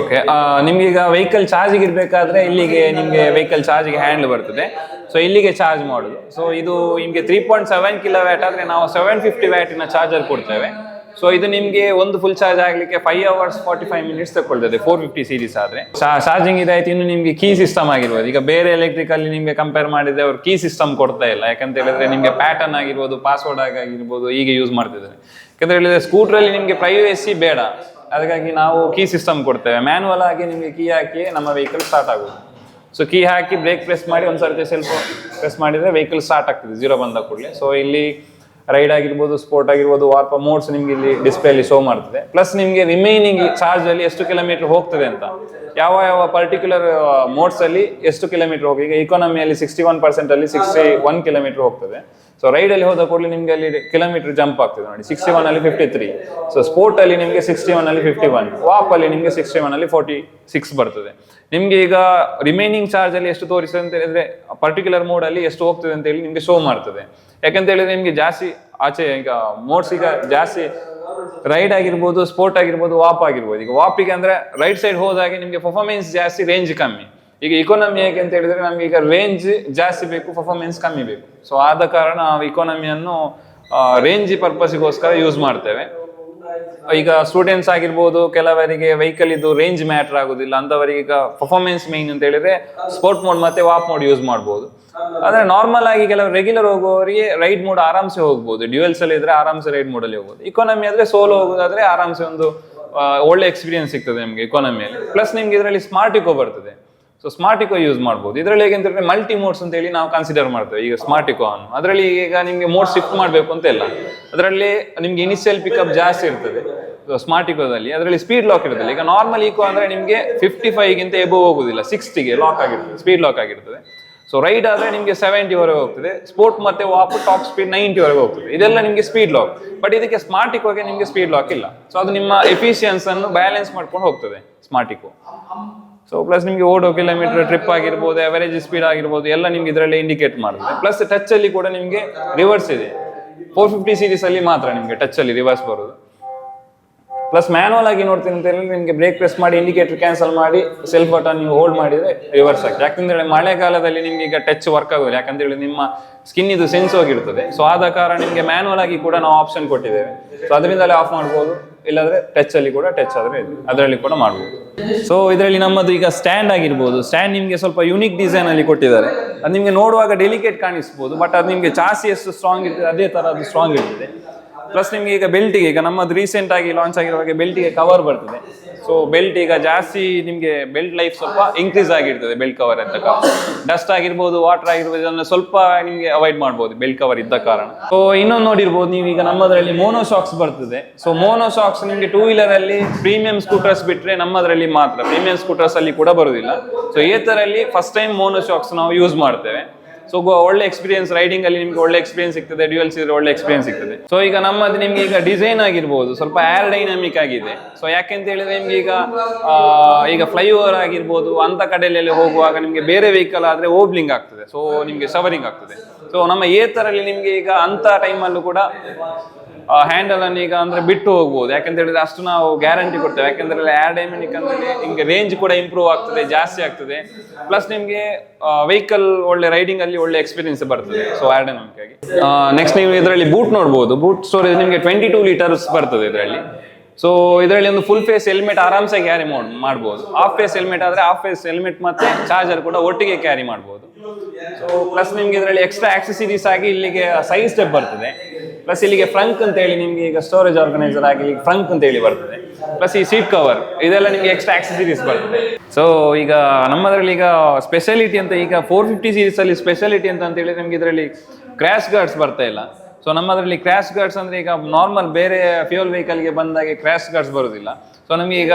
ಓಕೆ ನಿಮ್ಗೆ ಈಗ ವೆಹಿಕಲ್ ಚಾರ್ಜಿಗೆ ಇರಬೇಕಾದ್ರೆ ಇಲ್ಲಿಗೆ ನಿಮಗೆ ವೆಹಿಕಲ್ ಚಾರ್ಜಿಗೆ ಹ್ಯಾಂಡ್ಲ್ ಬರ್ತದೆ. ಸೊ ಇಲ್ಲಿಗೆ ಚಾರ್ಜ್ ಮಾಡೋದು. ಸೊ ಇದು ನಿಮಗೆ three point seven kilo watt ಆದ್ರೆ ನಾವು ಸೆವೆನ್ ಫಿಫ್ಟಿ ವ್ಯಾಟಿನ ಚಾರ್ಜರ್ ಕೊಡ್ತೇವೆ. ಸೊ ಇದು ನಿಮಗೆ ಒಂದು ಫುಲ್ ಚಾರ್ಜ್ ಆಗಲಿಕ್ಕೆ five hours forty five minutes ತಗೊಳ್ತದೆ ಫೋರ್ ಫಿಫ್ಟಿ ಸೀರೀಸ್ ಆದರೆ ಚಾರ್ಜಿಂಗ್ ಇದಾಯ್ತು, ಇನ್ನು ನಿಮಗೆ ಕೀ ಸಿಸ್ಟಮ್ ಆಗಿರ್ಬೋದು. ಈಗ ಬೇರೆ ಎಲೆಕ್ಟ್ರಿಕಲ್ಲಿ ನಿಮಗೆ ಕಂಪೇರ್ ಮಾಡಿದ್ರೆ ಅವ್ರು ಕೀ ಸಿಸ್ಟಮ್ ಕೊಡ್ತಾ ಇಲ್ಲ. ಯಾಕಂತ ಹೇಳಿದ್ರೆ ನಿಮಗೆ ಪ್ಯಾಟರ್ನ್ ಆಗಿರ್ಬೋದು ಪಾಸ್ವರ್ಡ್ ಆಗಿರ್ಬೋದು, ಹೀಗೆ ಯೂಸ್ ಮಾಡ್ತಿದ್ದಾರೆ. ಯಾಕಂತ ಹೇಳಿದ್ರೆ ಸ್ಕೂಟ್ರಲ್ಲಿ ನಿಮಗೆ ಪ್ರೈವೇಸಿ ಬೇಡ. ಅದಕ್ಕಾಗಿ ನಾವು ಕೀ ಸಿಸ್ಟಮ್ ಕೊಡ್ತೇವೆ. ಮ್ಯಾನುವಲ್ ಆಗಿ ನಿಮಗೆ ಕೀ ಹಾಕಿ ನಮ್ಮ ವೆಹಿಕಲ್ ಸ್ಟಾರ್ಟ್ ಆಗೋದು. ಸೊ ಕೀ ಹಾಕಿ ಬ್ರೇಕ್ ಪ್ರೆಸ್ ಮಾಡಿ ಒಂದು ಸರ್ತಿ ಸ್ವಲ್ಪ ಪ್ರೆಸ್ ಮಾಡಿದ್ರೆ ವೆಹಿಕಲ್ ಸ್ಟಾರ್ಟ್ ಆಗ್ತದೆ ಜೀರೋ ಬಂದ ಕೂಡಲೇ. ಸೊ ಇಲ್ಲಿ ರೈಡ್ ಆಗಿರ್ಬೋದು ಸ್ಪೋರ್ಟ್ ಆಗಿರ್ಬೋದು ವಾರ್ಪ ಮೋಡ್ಸ್ ನಿಮ್ಗೆ ಇಲ್ಲಿ ಡಿಸ್ಪ್ಲೇ ಅಲ್ಲಿ ಶೋ ಮಾಡ್ತದೆ. ಪ್ಲಸ್ ನಿಮಗೆ ರಿಮೈನಿಂಗ್ ಚಾರ್ಜ್ ಅಲ್ಲಿ ಎಷ್ಟು ಕಿಲೋಮೀಟರ್ ಹೋಗ್ತದೆ ಅಂತ. ಯಾವ ಯಾವ ಪರ್ಟಿಕ್ಯುಲರ್ ಮೋಡ್ಸ್ ಅಲ್ಲಿ ಎಷ್ಟು ಕಿಲೋಮೀಟರ್ ಹೋಗಿ ಈಗ ಇಕಾನಮಿಯಲ್ಲಿ ಸಿಕ್ಸ್ಟಿ ಒನ್ ಪರ್ಸೆಂಟ್ ಅಲ್ಲಿ ಸಿಕ್ಸ್ಟಿ ಒನ್ ಕಿಲೋಮೀಟರ್ ಹೋಗ್ತದೆ. ಸೊ ರೈಡ್ ಅಲ್ಲಿ ಹೋದ ಕೂಡಲೇ ನಿಮ್ಗೆ ಅಲ್ಲಿ ಕಿಲೋಮೀಟರ್ ಜಂಪ್ ಆಗ್ತದೆ ನೋಡಿ. ಸಿಕ್ಸ್ಟಿ ಒನ್ ಅಲ್ಲಿ ಫಿಫ್ಟಿ ತ್ರೀ ಸೊ ಸ್ಪೋರ್ಟ್ ಅಲ್ಲಿ ನಿಮಗೆ ಸಿಕ್ಸ್ಟಿ ಒನ್ ಅಲ್ಲಿ ಫಿಫ್ಟಿ ಒನ್ ವಾಪ್ ಅಲ್ಲಿ ನಿಮಗೆ ಸಿಕ್ಸ್ಟಿ ಒನ್ ಅಲ್ಲಿ ಫೋರ್ಟಿ ಸಿಕ್ಸ್ ಬರ್ತದೆ. ನಿಮ್ಗೆ ಈಗ ರಿಮೈನಿಂಗ್ ಚಾರ್ಜ್ ಅಲ್ಲಿ ಎಷ್ಟು ತೋರಿಸ್ತದೆ ಅಂತ ಹೇಳಿದ್ರೆ ಪರ್ಟಿಕ್ಯುಲರ್ ಮೋಡ್ ಅಲ್ಲಿ ಎಷ್ಟು ಹೋಗ್ತದೆ ಅಂತ ಹೇಳಿ ನಿಮಗೆ ಶೋ ಮಾಡ್ತದೆ. ಯಾಕಂತ ಹೇಳಿದ್ರೆ ನಿಮ್ಗೆ ಜಾಸ್ತಿ ಆಚೆ ಈಗ ಮೋಟ್ಸ್ ಈಗ ಜಾಸ್ತಿ ರೈಡ್ ಆಗಿರ್ಬೋದು ಸ್ಪೋರ್ಟ್ ಆಗಿರ್ಬೋದು ವಾಪ್ ಆಗಿರ್ಬೋದು. ಈಗ ವಾಪಿಗೆ ಅಂದ್ರೆ ರೈಟ್ ಸೈಡ್ ಹೋದಾಗ ನಿಮ್ಗೆ ಪರ್ಫಾರ್ಮೆನ್ಸ್ ಜಾಸ್ತಿ ರೇಂಜ್ ಕಮ್ಮಿ. ಈಗ ಇಕೋನಮಿ ಹೇಗೆ ಅಂತ ಹೇಳಿದ್ರೆ ನಮ್ಗೆ ಈಗ ರೇಂಜ್ ಜಾಸ್ತಿ ಬೇಕು ಪರ್ಫಾರ್ಮೆನ್ಸ್ ಕಮ್ಮಿ ಬೇಕು. ಸೊ ಆದ ಕಾರಣ ಇಕಾನಮಿಯನ್ನು ರೇಂಜ್ ಪರ್ಪಸ್ಗೋಸ್ಕರ ಯೂಸ್ ಮಾಡ್ತೇವೆ. ಈಗ ಸ್ಟೂಡೆಂಟ್ಸ್ ಆಗಿರ್ಬೋದು, ಕೆಲವರಿಗೆ ವೆಹಿಕಲ್ ಇದು ರೇಂಜ್ ಮ್ಯಾಟರ್ ಆಗೋದಿಲ್ಲ. ಅಂತವರಿಗೆ ಈಗ ಪರ್ಫಾರ್ಮೆನ್ಸ್ ಮೇನ್ ಅಂತ ಹೇಳಿದ್ರೆ ಸ್ಪೋರ್ಟ್ ಮೋಡ್ ಮತ್ತೆ ವಾಪ್ ಮೋಡ್ ಯೂಸ್ ಮಾಡ್ಬೋದು. ಆದ್ರೆ ನಾರ್ಮಲ್ ಆಗಿ ಕೆಲವು ರೆಗ್ಯುಲರ್ ಹೋಗುವವರಿಗೆ ರೈಡ್ ಮೋಡ್ ಆರಾಮ್ಸೆ ಹೋಗ್ಬೋದು. ಡ್ಯೂಯಲ್ಸ್ ಅಲ್ಲಿ ಇದ್ರೆ ಆರಾಮ್ಸೆ ರೈಡ್ ಮೋಡ್ ಅಲ್ಲಿ ಹೋಗ್ಬೋದು. ಇಕಾನಮಿ ಆದ್ರೆ ಸೋಲೋ ಹೋಗೋದಾದ್ರೆ ಆರಾಮ್ಸೆ ಒಂದು ಒಳ್ಳೆ ಎಕ್ಸ್ಪೀರಿಯನ್ಸ್ ಸಿಗ್ತದೆ ನಿಮಗೆ ಇಕಾನಮಿಯಲ್ಲಿ ಪ್ಲಸ್ ನಿಮ್ಗೆ ಇದರಲ್ಲಿ ಸ್ಮಾರ್ಟ್ ಇಕೋ ಬರ್ತದೆ. ಸೊ ಸ್ಮಾರ್ಟ್ ಇಕೋ ಯೂಸ್ ಮಾಡ್ಬೋದು. ಇದರಲ್ಲಿ ಹೇಗೆ ಮಲ್ಟಿ ಮೋಡ್ಸ್ ಅಂತ ಹೇಳಿ ನಾವು ಕನ್ಸಿಡರ್ ಮಾಡ್ತೇವೆ. ಈಗ ಸ್ಮಾರ್ಟ್ ಇಕೋ ಅನ್ನು ಅದರಲ್ಲಿ ಈಗ ನಿಮಗೆ ಮೋಡ್ ಶಿಫ್ಟ್ ಮಾಡಬೇಕು ಅಂತ ಇಲ್ಲ. ಅದರಲ್ಲಿ ನಿಮ್ಗೆ ಇನಿಷಿಯಲ್ ಪಿಕಪ್ ಜಾಸ್ತಿ ಇರ್ತದೆ. ಸ್ಮಾರ್ಟ್ ಇಕೋದಲ್ಲಿ ಅದರಲ್ಲಿ ಸ್ಪೀಡ್ ಲಾಕ್ ಇರ್ತದೆ. ಈಗ ನಾರ್ಮಲ್ ಇಕೋ ಅಂದ್ರೆ ನಿಮಗೆ ಫಿಫ್ಟಿ ಫೈವ್ಗಿಂತ ಎಬೋ ಹೋಗುದಿಲ್ಲ. ಸಿಕ್ಸ್ಟಿಗೆ ಲಾಕ್ ಆಗಿರ್ತದೆ. ಸ್ಪೀಡ್ ಲಾಕ್ ಆಗಿರ್ತದೆ. ಸೊ ರೈಡ್ ಆದರೆ ನಿಮಗೆ ಸೆವೆಂಟಿವರೆಗೆ ಹೋಗ್ತದೆ. ಸ್ಪೋರ್ಟ್ ಮತ್ತೆ ವಾಪ್ ಟಾಪ್ ಸ್ಪೀಡ್ ನೈಂಟಿವರೆಗೆ ಹೋಗ್ತದೆ. ಇದೆಲ್ಲ ನಿಮಗೆ ಸ್ಪೀಡ್ ಲಾಕ್ ಬಟ್ ಇದಕ್ಕೆ ಸ್ಮಾರ್ಟಿಕ್ ಹೋಗಿ ನಿಮಗೆ ಸ್ಪೀಡ್ ಲಾಕ್ ಇಲ್ಲ. ಸೊ ಅದು ನಿಮ್ಮ ಎಫಿಷಿಯನ್ಸ್ ಅನ್ನು ಬ್ಯಾಲೆನ್ಸ್ ಮಾಡ್ಕೊಂಡು ಹೋಗ್ತದೆ ಸ್ಮಾರ್ಟಿಕ್ ಸೊ ಪ್ಲಸ್ ನಿಮಗೆ ಓಡೋ ಕಿಲೋಮೀಟರ್ ಟ್ರಿಪ್ ಆಗಿರ್ಬೋದು ಅವರೇಜ್ ಸ್ಪೀಡ್ ಆಗಿರ್ಬೋದು, ಎಲ್ಲ ನಿಮ್ಗೆ ಇದರಲ್ಲಿ ಇಂಡಿಕೇಟ್ ಮಾಡ್ತದೆ. ಪ್ಲಸ್ ಟಚ್ ಅಲ್ಲಿ ಕೂಡ ನಿಮಗೆ ರಿವರ್ಸ್ ಇದೆ. ಫೋರ್ ಫಿಫ್ಟಿ ಸೀರೀಸ್ ಅಲ್ಲಿ ಮಾತ್ರ ನಿಮಗೆ ಟಚ್ ಅಲ್ಲಿ ರಿವರ್ಸ್ ಬರೋದು. ಪ್ಲಸ್ ಮ್ಯಾನುವಲ್ ಆಗಿ ನೋಡ್ತೀನಿ ಅಂತ ಹೇಳಿದ್ರೆ ನಿಮಗೆ ಬ್ರೇಕ್ ಪ್ರೆಸ್ ಮಾಡಿ ಇಂಡಿಕೇಟರ್ ಕ್ಯಾನ್ಸಲ್ ಮಾಡಿ ಸೆಲ್ಫ್ ಬಟನ್ ನೀವು ಹೋಲ್ಡ್ ಮಾಡಿದ್ರೆ ರಿವರ್ಸ್ ಆಗ್ತದೆ. ಯಾಕಂದ್ರೆ ಮಳೆಗಾಲದಲ್ಲಿ ನಿಮ್ಗೆ ಈಗ ಟಚ್ ವರ್ಕ್ ಆಗೋದಿಲ್ಲ. ಯಾಕಂತ ಹೇಳಿ ನಿಮ್ಮ ಸ್ಕಿನ್ ಇದು ಸೆನ್ಸ್ ಹೋಗಿರ್ತದೆ. ಸೊ ಆದ ಕಾರಣ ನಿಮಗೆ ಮ್ಯಾನುವಲ್ ಆಗಿ ಕೂಡ ನಾವು ಆಪ್ಷನ್ ಕೊಟ್ಟಿದ್ದೇವೆ. ಸೊ ಅದರಿಂದಲೇ ಆಫ್ ಮಾಡ್ಬೋದು. ಇಲ್ಲಾಂದ್ರೆ ಟಚ್ ಅಲ್ಲಿ ಕೂಡ ಟಚ್ ಆದರೆ ಅದರಲ್ಲಿ ಕೂಡ ಮಾಡ್ಬೋದು. ಸೊ ಇದರಲ್ಲಿ ನಮ್ಮದು ಈಗ ಸ್ಟ್ಯಾಂಡ್ ಆಗಿರ್ಬೋದು. ಸ್ಟ್ಯಾಂಡ್ ನಿಮಗೆ ಸ್ವಲ್ಪ ಯುನಿಕ್ ಡಿಸೈನ್ ಅಲ್ಲಿ ಕೊಟ್ಟಿದ್ದಾರೆ. ಅದು ನಿಮಗೆ ನೋಡುವಾಗ ಡೆಲಿಕೇಟ್ ಕಾಣಿಸ್ಬೋದು. ಬಟ್ ಅದು ನಿಮಗೆ ಚಾಸಿ ಎಷ್ಟು ಸ್ಟ್ರಾಂಗ್ ಇರ್ತದೆ. ಅದೇ ಥರ ಅದು ಸ್ಟ್ರಾಂಗ್ ಇರ್ತದೆ. ಪ್ಲಸ್ ನಿಮ್ಗೆ ಈಗ ಬೆಲ್ಟಿಗೆ ಈಗ ನಮ್ಮದು ರೀಸೆಂಟ್ ಆಗಿ ಲಾಂಚ್ ಆಗಿರುವಾಗ ಬೆಲ್ಟಿಗೆ ಕವರ್ ಬರ್ತದೆ. ಸೊ ಬೆಲ್ಟ್ ಈಗ ಜಾಸ್ತಿ ನಿಮಗೆ ಬೆಲ್ಟ್ ಲೈಫ್ ಸ್ವಲ್ಪ ಇನ್ಕ್ರೀಸ್ ಆಗಿರ್ತದೆ ಬೆಲ್ಟ್ ಕವರ್ ಅಂತ ಡಸ್ಟ್ ಆಗಿರ್ಬೋದು ವಾಟರ್ ಆಗಿರ್ಬೋದು ಇದನ್ನ ಸ್ವಲ್ಪ ನಿಮಗೆ ಅವಾಯ್ಡ್ ಮಾಡ್ಬೋದು ಬೆಲ್ಟ್ ಕವರ್ ಇದ್ದ ಕಾರಣ. ಸೊ ಇನ್ನೊಂದು ನೋಡಿರ್ಬೋದು ನೀವು ಈಗ ನಮ್ಮದರಲ್ಲಿ ಮೋನೋ ಶಾಕ್ಸ್ ಬರ್ತದೆ. ಸೊ ಮೋನೋ ಶಾಕ್ಸ್ ನಿಮಗೆ ಟೂ ವೀಲರ್ ಅಲ್ಲಿ ಪ್ರೀಮಿಯಂ ಸ್ಕೂಟರ್ಸ್ ಬಿಟ್ರೆ ನಮ್ಮದರಲ್ಲಿ ಮಾತ್ರ. ಪ್ರೀಮಿಯಂ ಸ್ಕೂಟರ್ಸ್ ಅಲ್ಲಿ ಕೂಡ ಬರುವುದಿಲ್ಲ ಸೊ ಈ ಥರಲ್ಲಿ ಫಸ್ಟ್ ಟೈಮ್ ಮೋನೋ ಶಾಕ್ಸ್ ನಾವು ಯೂಸ್ ಮಾಡ್ತೇವೆ. ಸೊ ಒಳ್ಳೆ ಎಕ್ಸ್ಪೀರಿಯನ್ಸ್ ರೈಡಿಂಗ್ ಅಲ್ಲಿ ನಿಮ್ಗೆ ಒಳ್ಳೆ ಎಕ್ಸ್ಪೀರಿಯನ್ಸ್ ಸಿಗ್ತದೆ ಡ್ಯೂಯಲ್ ಇದ್ರೆ ಒಳ್ಳೆ ಎಕ್ಸ್ಪೀರಿಯನ್ಸ್ ಸಿಗ್ತದೆ. ಸೊ ಈಗ ನಮ್ಮದು ನಿಮ್ಗೆ ಈಗ ಡಿಸೈನ್ ಆಗಿರ್ಬೋದು, ಸ್ವಲ್ಪ ಏರ್ ಡೈನಾಮಿಕ್ ಆಗಿದೆ ಸೊ ಯಾಕೆಂತ ಹೇಳಿದ್ರೆ ನಿಮ್ಗೆ ಈಗ ಈಗ ಫ್ಲೈಓವರ್ ಆಗಿರ್ಬೋದು, ಅಂತ ಕಡೆಯಲ್ಲಿ ಹೋಗುವಾಗ ನಿಮ್ಗೆ ಬೇರೆ ವೆಹಿಕಲ್ ಆದ್ರೆ ಓಬ್ಲಿಂಗ್ ಆಗ್ತದೆ. ಸೊ ನಿಮ್ಗೆ ಸವರಿಂಗ್ ಆಗ್ತದೆ. ಸೊ ನಮ್ಮ ಏತರಲ್ಲಿ ನಿಮ್ಗೆ ಈಗ ಅಂತ ಟೈಮಲ್ಲೂ ಕೂಡ ಹ್ಯಾಂಡಲ್ ಅನ್ನು ಈಗ ಅಂದ್ರೆ ಬಿಟ್ಟು ಹೋಗ್ಬೋದು. ಯಾಕಂತ ಹೇಳಿದ್ರೆ ಅಷ್ಟು ನಾವು ಗ್ಯಾರಂಟಿ ಕೊಡ್ತೇವೆ. ಯಾಕಂದ್ರೆ ಏರ್ ಡೈಮಿನಿಕ್ ಅಂದ್ರೆ ನಿಮ್ಗೆ ರೇಂಜ್ ಕೂಡ ಇಂಪ್ರೂವ್ ಆಗ್ತದೆ, ಜಾಸ್ತಿ ಆಗ್ತದೆ. ಪ್ಲಸ್ ನಿಮ್ಗೆ ವೆಹಿಕಲ್ ಒಳ್ಳೆ ರೈಡಿಂಗ್ ಅಲ್ಲಿ ಒಳ್ಳೆ ಎಕ್ಸ್ಪೀರಿಯನ್ಸ್ ಬರ್ತದೆ. ಸೊ ಏರ್ ಡೈನಾಮಿಕ್ ಆಗಿ ನೆಕ್ಸ್ಟ್ ನೀವು ಇದರಲ್ಲಿ ಬೂಟ್ ನೋಡ್ಬೋದು. ಬೂಟ್ ಸ್ಟೋರೇಜ್ ನಿಮಗೆ ಟ್ವೆಂಟಿ ಟೂ ಲೀಟರ್ಸ್ ಬರ್ತದೆ ಇದರಲ್ಲಿ. ಸೊ ಇದರಲ್ಲಿ ಒಂದು ಫುಲ್ ಫೇಸ್ ಹೆಲ್ಮೆಟ್ ಆರಾಮ್ಸೆ ಕ್ಯಾರಿ ಮಾಡ್ ಮಾಡ್ಬೋದು. ಹಾಫ್ ಫೇಸ್ ಹೆಲ್ಮೆಟ್ ಆದ್ರೆ ಹಾಫ್ ಫೇಸ್ ಹೆಲ್ಮೆಟ್ ಮತ್ತೆ ಚಾರ್ಜರ್ ಕೂಡ ಒಟ್ಟಿಗೆ ಕ್ಯಾರಿ ಮಾಡ್ಬೋದು. ಸೊ ಪ್ಲಸ್ ನಿಮ್ಗೆ ಇದರಲ್ಲಿ ಎಕ್ಸ್ಟ್ರಾ ಆಕ್ಸೆಸರೀಸ್ ಆಗಿ ಇಲ್ಲಿಗೆ ಸೈಜ್ ಸ್ಟೆಪ್ ಬರ್ತದೆ. ಪ್ಲಸ್ ಇಲ್ಲಿಗೆ ಫ್ರಂಕ್ ಅಂತ ಹೇಳಿ ನಿಮ್ಗೆ ಈಗ ಸ್ಟೋರೇಜ್ ಆರ್ಗನೈಸರ್ ಆಗಿ ಫ್ರಂಕ್ ಅಂತ ಹೇಳಿ ಬರ್ತದೆ. ಪ್ಲಸ್ ಈ ಸೀಟ್ ಕವರ್ ಇದೆಲ್ಲ ನಿಮಗೆ ಎಕ್ಸ್ಟ್ರಾ ಆಕ್ಸೆಸರೀಸ್ ಬರ್ತದೆ. ಸೊ ಈಗ ನಮ್ಮದ್ರಲ್ಲಿ ಈಗ ಸ್ಪೆಷಾಲಿಟಿ ಅಂತ ಈಗ ಫೋರ್ ಫಿಫ್ಟಿ ಸೀರೀಸ್ ಅಲ್ಲಿ ಸ್ಪೆಷಾಲಿಟಿ ಅಂತ ಹೇಳಿ ನಿಮ್ಗೆ ಇದರಲ್ಲಿ ಕ್ರ್ಯಾಶ್ ಗಾರ್ಡ್ಸ್ ಬರ್ತಾ ಇಲ್ಲ. ಸೊ ನಮ್ಮದ್ರಲ್ಲಿ ಕ್ರ್ಯಾಶ್ ಗಾರ್ಡ್ಸ್ ಅಂದ್ರೆ ಈಗ ನಾರ್ಮಲ್ ಬೇರೆ ಫ್ಯೂಲ್ ವೆಹಿಕಲ್ಗೆ ಬಂದಾಗ ಕ್ರ್ಯಾಶ್ ಗಾರ್ಡ್ಸ್ ಬರೋದಿಲ್ಲ. ಸೊ ನಮಗೆ ಈಗ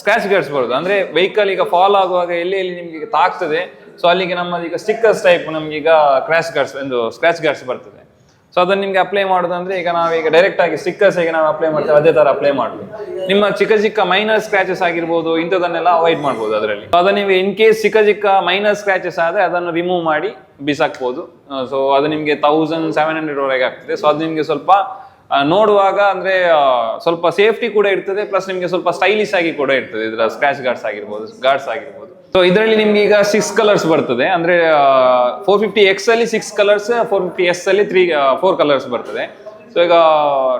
ಸ್ಕ್ರಾಚ್ ಗಾರ್ಡ್ಸ್ ಬರೋದು. ಅಂದ್ರೆ ವೆಹಿಕಲ್ ಈಗ ಫಾಲ್ ಆಗುವಾಗ ಎಲ್ಲಿ ಎಲ್ಲಿ ನಿಮ್ಗೆ ತಾಗ್ತದೆ ಸೊ ಅಲ್ಲಿಗೆ ನಮ್ಮದೀಗ ಸ್ಟಿಕ್ಕರ್ಸ್ ಟೈಪ್ ನಮ್ಗೆ ಈಗ ಕ್ರ್ಯಾಶ್ ಗಾರ್ಡ್ಸ್ ಒಂದು ಸ್ಕ್ರಾಚ್ ಗಾರ್ಡ್ಸ್ ಬರ್ತದೆ. ಸೊ ಅದನ್ನ ನಿಮ್ಗೆ ಅಪ್ಲೈ ಮಾಡೋದಂದ್ರೆ ಈಗ ನಾವೀಗ ಡೈರೆಕ್ಟ್ ಆಗಿ ಸ್ಟಿಕ್ಕರ್ಸ್ ಹೇಗೆ ನಾವು ಅಪ್ಲೈ ಮಾಡ್ತೇವೆ, ಅದೇ ತರ ಅಪ್ಲೈ ಮಾಡ್ಬೋದು ನಿಮ್ಮ ಚಿಕ್ಕ ಚಿಕ್ಕ ಮೈನರ್ ಸ್ಕ್ರಾಚಸ್ ಆಗಿರ್ಬೋದು, ಇಂಥದನ್ನೆಲ್ಲ ಅವಾಯ್ಡ್ ಮಾಡ್ಬೋದು ಅದರಲ್ಲಿ. ಅದನ್ನ ನೀವು ಇನ್ ಕೇಸ್ ಚಿಕ್ಕ ಚಿಕ್ಕ ಮೈನರ್ ಸ್ಕ್ರಾಚಸ್ ಆದ್ರೆ ಅದನ್ನು ರಿಮೂವ್ ಮಾಡಿ ಬಿಸಾಕ್ಬೋದು. ಸೊ ಅದು ನಿಮಗೆ ತೌಸಂಡ್ ಸೆವೆನ್ ಹಂಡ್ರೆಡ್ ವರೆಗೆ ಆಗ್ತದೆ. ಸೊ ಅದು ನಿಮಗೆ ಸ್ವಲ್ಪ ನೋಡುವಾಗ ಅಂದ್ರೆ ಸ್ವಲ್ಪ ಸೇಫ್ಟಿ ಕೂಡ ಇರ್ತದೆ ಪ್ಲಸ್ ನಿಮಗೆ ಸ್ವಲ್ಪ ಸ್ಟೈಲಿಶ್ ಆಗಿ ಕೂಡ ಇರ್ತದೆ. ಇದರ ಸ್ಕ್ರಾಚ್ ಗಾರ್ಡ್ಸ್ ಆಗಿರ್ಬೋದು ಗಾರ್ಡ್ಸ್ ಆಗಿರ್ಬೋದು. ಸೊ ಇದರಲ್ಲಿ ನಿಮ್ಗೆ ಈಗ ಸಿಕ್ಸ್ ಕಲರ್ಸ್ ಬರ್ತದೆ. ಅಂದ್ರೆ ಫೋರ್ ಫಿಫ್ಟಿ ಎಕ್ಸ್ ಅಲ್ಲಿ six colours four fifty S ಅಲ್ಲಿ ತ್ರೀ ಫೋರ್ ಕಲರ್ಸ್ ಬರ್ತದೆ. ಸೊ ಈಗ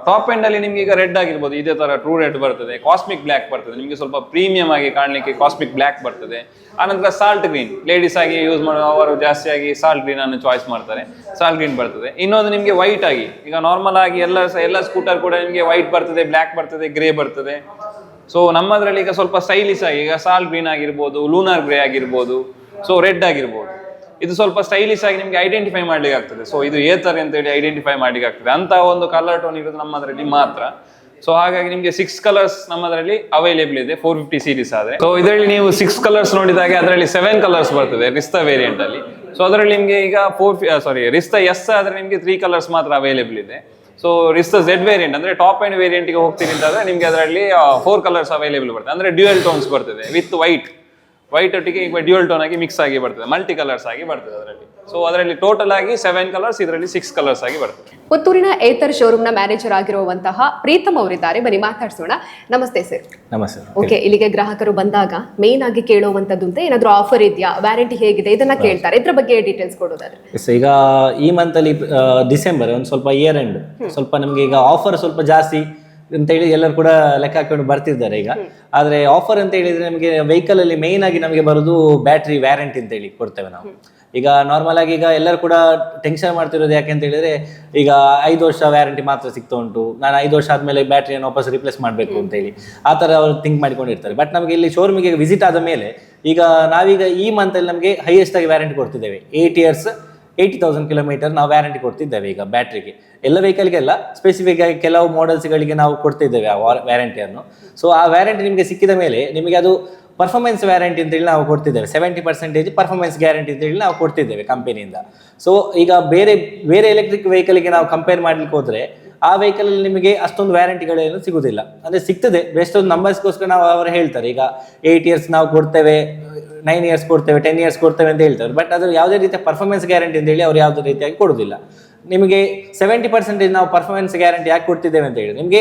ಟಾಪ್ ಎಂಡ್ ಅಲ್ಲಿ ನಿಮ್ಗೆ ಈಗ ರೆಡ್ ಆಗಿರ್ಬೋದು. ಇದೇ ತರ ಟ್ರೂ ರೆಡ್ ಬರ್ತದೆ. ಕಾಸ್ಮಿಕ್ ಬ್ಲ್ಯಾಕ್ ಬರ್ತದೆ. ನಿಮಗೆ ಸ್ವಲ್ಪ ಪ್ರೀಮಿಯಂ ಆಗಿ ಕಾಣಲಿಕ್ಕೆ ಕಾಸ್ಮಿಕ್ ಬ್ಲ್ಯಾಕ್ ಬರ್ತದೆ. ಆನಂತರ ಸಾಲ್ಟ್ ಗ್ರೀನ್ ಲೇಡೀಸ್ ಆಗಿ ಯೂಸ್ ಮಾಡುವ, ಅವರು ಜಾಸ್ತಿ ಆಗಿ ಸಾಲ್ಟ್ ಗ್ರೀನ್ ಅನ್ನು ಚಾಯ್ಸ್ ಮಾಡ್ತಾರೆ. ಸಾಲ್ಟ್ ಗ್ರೀನ್ ಬರ್ತದೆ. ಇನ್ನೊಂದು ನಿಮಗೆ ವೈಟ್ ಆಗಿ. ಈಗ ನಾರ್ಮಲ್ ಆಗಿ ಎಲ್ಲ ಎಲ್ಲ ಸ್ಕೂಟರ್ ಕೂಡ ನಿಮಗೆ ವೈಟ್ ಬರ್ತದೆ ಬ್ಲ್ಯಾಕ್ ಬರ್ತದೆ ಗ್ರೇ ಬರ್ತದೆ. ಸೊ ನಮ್ಮದ್ರಲ್ಲಿ ಈಗ ಸ್ವಲ್ಪ ಸ್ಟೈಲಿಶ್ ಆಗಿ, ಈಗ ಸಾಲ್ ಗ್ರೀನ್ ಆಗಿರ್ಬೋದು ಲೂನರ್ ಗ್ರೇ ಆಗಿರ್ಬೋದು ಸೊ ರೆಡ್ ಆಗಿರ್ಬೋದು. ಇದು ಸ್ವಲ್ಪ ಸ್ಟೈಲಿಶ್ ಆಗಿ ನಿಮ್ಗೆ ಐಡೆಂಟಿಫೈ ಮಾಡ್ಲಿಕ್ಕೆ ಆಗ್ತದೆ. ಸೊ ಇದು ಏತರ ಅಂತ ಹೇಳಿ ಐಡೆಂಟಿಫೈ ಮಾಡ್ಲಿಕ್ಕೆ ಆಗ್ತದೆ. ಅಂತ ಒಂದು ಕಲರ್ ಟೋನ್ ಇರೋದು ನಮ್ಮದ್ರಲ್ಲಿ ಮಾತ್ರ. ಸೊ ಹಾಗಾಗಿ ನಿಮಗೆ ಸಿಕ್ಸ್ ಕಲರ್ಸ್ ನಮ್ಮದ್ರಲ್ಲಿ ಅವೈಲೇಬಲ್ ಇದೆ ಫೋರ್ ಫಿಫ್ಟಿ ಸೀರೀಸ್ ಆದ್ರೆ. ಸೊ ಇದರಲ್ಲಿ ನೀವು ಸಿಕ್ಸ್ ಕಲರ್ಸ್ ನೋಡಿದಾಗ ಅದರಲ್ಲಿ ಸೆವೆನ್ ಕಲರ್ಸ್ ಬರ್ತದೆ ರಿಸ್ತಾ ವೇರಿಯಂಟ್ ಅಲ್ಲಿ. ಸೊ ಅದರಲ್ಲಿ ನಿಮಗೆ ಈಗ ಫೋರ್ ಸಾರಿ ರಿಸ್ತಾ ಎಸ್ ಆದ್ರೆ ನಿಮಗೆ ತ್ರೀ ಕಲರ್ಸ್ ಮಾತ್ರ ಅವೈಲೇಬಲ್ ಇದೆ. ಸೊ ರಿಸ್ ಝೆಡ್ ವೇರಿಯಂಟ್ ಅಂದ್ರೆ ಟಾಪ್ ಎಂಡ್ ವೇರಿಯಂಟ್ಗೆ ಹೋಗ್ತೀನಿ ಅಂತಂದ್ರೆ ನಿಮಗೆ ಅದರಲ್ಲಿ ಫೋರ್ ಕಲರ್ಸ್ ಅವೈಲೇಬಲ್ ಬರ್ತದೆ. ಅಂದ್ರೆ ಡ್ಯೂಯಲ್ ಟೋನ್ಸ್ ಬರ್ತದೆ ವಿತ್ ವೈಟ್ ವೈಟ್ ಒಟ್ಟಿಗೆ ಈಗ ಡ್ಯೂಯಲ್ ಟೋನ್ ಆಗಿ ಮಿಕ್ಸ್ ಆಗಿ ಬರ್ತದೆ ಮಲ್ಟಿ ಕಲರ್ಸ್ ಆಗಿ ಬರ್ತದೆ ಅದರಲ್ಲಿ. ಸೊ ಅದರಲ್ಲಿ ಟೋಟಲ್ ಆಗಿ ಸೆವೆನ್ ಕಲರ್ಸ್ ಇದರಲ್ಲಿ ಸಿಕ್ಸ್ ಕಲರ್ಸ್ ಆಗಿ ಬರ್ತದೆ. ಪುತ್ತೂರಿನ ಏತರ್ ಶೋರೂಮ್ನ ಮ್ಯಾನೇಜರ್ ಆಗಿರುವಂತಹ ಪ್ರೀತಮ್ ಅವರಿದ್ದಾರೆ. ಬನ್ನಿ ಮಾತಾಡ್ಸೋಣ. ನಮಸ್ತೆ ಸರ್ ನಮಸ್ತೆ ಓಕೆ ಇಲ್ಲಿಗೆ ಗ್ರಾಹಕರು ಬಂದಾಗ ಮೇನ್ ಆಗಿ ಕೇಳುವಂತದ್ದು ಅಂತ ಏನಾದರೂ ಆಫರ್ ಇದೆಯಾ? ವ್ಯಾರಂಟಿ ಹೇಗಿದೆ? ಇದನ್ನ ಕೇಳ್ತಾರೆ. ಇದ್ರ ಬಗ್ಗೆ ಡೀಟೇಲ್ಸ್ ಕೊಡೋದಾದ್ರೆ. ಎಸ್ ಈಗ ಈ ಮಂತ್ ಅಲ್ಲಿ ಡಿಸೆಂಬರ್ ಒಂದು ಸ್ವಲ್ಪ ಇಯರ್ ಎಂಡ್ ಸ್ವಲ್ಪ ನಮಗೆ ಈಗ ಆಫರ್ ಸ್ವಲ್ಪ ಜಾಸ್ತಿ. ಅಂತೇಳಿ ಎಲ್ಲರೂ ಕೂಡ ಲೆಕ್ಕ ಹಾಕೊಂಡು ಬರ್ತಿದ್ದಾರೆ ಈಗ. ಆದರೆ ಆಫರ್ ಅಂತ ಹೇಳಿದ್ರೆ ನಮಗೆ ವೆಹಿಕಲ್ ಅಲ್ಲಿ ಮೇಯ್ನ್ ಆಗಿ ನಮಗೆ ಬರೋದು ಬ್ಯಾಟ್ರಿ ವ್ಯಾರಂಟಿ ಅಂತ ಹೇಳಿ ಕೊಡ್ತೇವೆ ನಾವು. ಈಗ ನಾರ್ಮಲ್ ಆಗಿ ಈಗ ಎಲ್ಲರೂ ಕೂಡ ಟೆನ್ಷನ್ ಮಾಡ್ತಿರೋದು ಯಾಕೆ ಅಂತ ಹೇಳಿದ್ರೆ ಈಗ ಐದು ವರ್ಷ ವ್ಯಾರಂಟಿ ಮಾತ್ರ ಸಿಗ್ತಾ ಉಂಟು. ನಾನು ಐದು ವರ್ಷ ಆದಮೇಲೆ ಬ್ಯಾಟ್ರಿಯನ್ನು ವಾಪಸ್ ರಿಪ್ಲೇಸ್ ಮಾಡಬೇಕು ಅಂತ ಹೇಳಿ ಆ ಥರ ಅವರು ಥಿಂಕ್ ಮಾಡ್ಕೊಂಡಿರ್ತಾರೆ. ಬಟ್ ನಮಗೆ ಇಲ್ಲಿ ಶೋರೂಮಿಗೆ ವಿಸಿಟ್ ಆದ ಮೇಲೆ ಈಗ ನಾವೀಗ ಈ ಮಂತಲ್ಲಿ ನಮಗೆ ಹೈಯೆಸ್ಟ್ ಆಗಿ warranty ಕೊಡ್ತಿದ್ದೇವೆ. Eight years eighty thousand kilometre ನಾವು ವ್ಯಾರಂಟಿ ಕೊಡ್ತಿದ್ದೇವೆ ಈಗ ಬ್ಯಾಟ್ರಿಗೆ ಎಲ್ಲ ವೆಹಿಕಲ್ಗೆಲ್ಲ ಸ್ಪೆಸಿಫಿಕ್ ಆಗಿ ಕೆಲವು ಮಾಡೆಲ್ಸ್ಗಳಿಗೆ ನಾವು ಕೊಡ್ತಿದ್ದೇವೆ ಆ ವ್ಯಾರಂಟಿಯನ್ನು ಸೊ ಆ ವ್ಯಾರಂಟಿ ನಿಮಗೆ ಸಿಕ್ಕಿದ ಮೇಲೆ ನಿಮಗೆ ಅದು ಪರ್ಫಾರ್ಮೆನ್ಸ್ ವ್ಯಾರಂಟಿ ಅಂತೇಳಿ ನಾವು ಕೊಡ್ತಿದ್ದೇವೆ. ಸೆವೆಂಟಿ ಪರ್ಸೆಂಟೇಜ್ ಪರ್ಫಾರ್ಮೆನ್ಸ್ ಗ್ಯಾರಂಟಿ ಅಂತೇಳಿ ನಾವು ಕೊಡ್ತಿದ್ದೇವೆ ಕಂಪನಿಯಿಂದ ಸೊ ಈಗ ಬೇರೆ ಬೇರೆ ಎಲೆಕ್ಟ್ರಿಕ್ ವೆಹಿಕಲ್ಗೆ ನಾವು ಕಂಪೇರ್ ಮಾಡ್ಲಿಕ್ಕೆ ಹೋದ್ರೆ ಆ ವೆಹಿಕಲ್ ನಿಮಗೆ ಅಷ್ಟೊಂದು ವ್ಯಾರಂಟಿಗಳೇನು ಸಿಗುದಿಲ್ಲ. ಅಂದ್ರೆ ಸಿಗ್ತದೆ ಬೆಸ್ಟ್ ಒಂದು ನಂಬರ್ಸ್ಗೋಸ್ಕರ ನಾವು ಅವರು ಹೇಳ್ತಾರೆ. ಈಗ ಏಟ್ ಇಯರ್ಸ್ ನಾವು ಕೊಡ್ತೇವೆ ನೈನ್ ಇಯರ್ಸ್ ಕೊಡ್ತೇವೆ ಟೆನ್ ಇಯರ್ಸ್ ಕೊಡ್ತೇವೆ ಅಂತ ಹೇಳ್ತಾರೆ. ಬಟ್ ಅದು ಯಾವುದೇ ರೀತಿಯ ಪರ್ಫಾರ್ಮೆನ್ಸ್ ಗ್ಯಾರಂಟಿ ಅಂತ ಹೇಳಿ ಅವ್ರು ಯಾವುದೇ ರೀತಿಯಾಗಿ ಕೊಡುದಿಲ್ಲ ನಿಮಗೆ ಸೆವೆಂಟಿ ಪರ್ಸೆಂಟೇಜ್ ನಾವು ಪರ್ಫಾರ್ಮೆನ್ಸ್ ಗ್ಯಾರಂಟಿ ಯಾಕೆ ಕೊಡ್ತಿದ್ದೇವೆ ಅಂತ ಹೇಳಿ ನಿಮಗೆ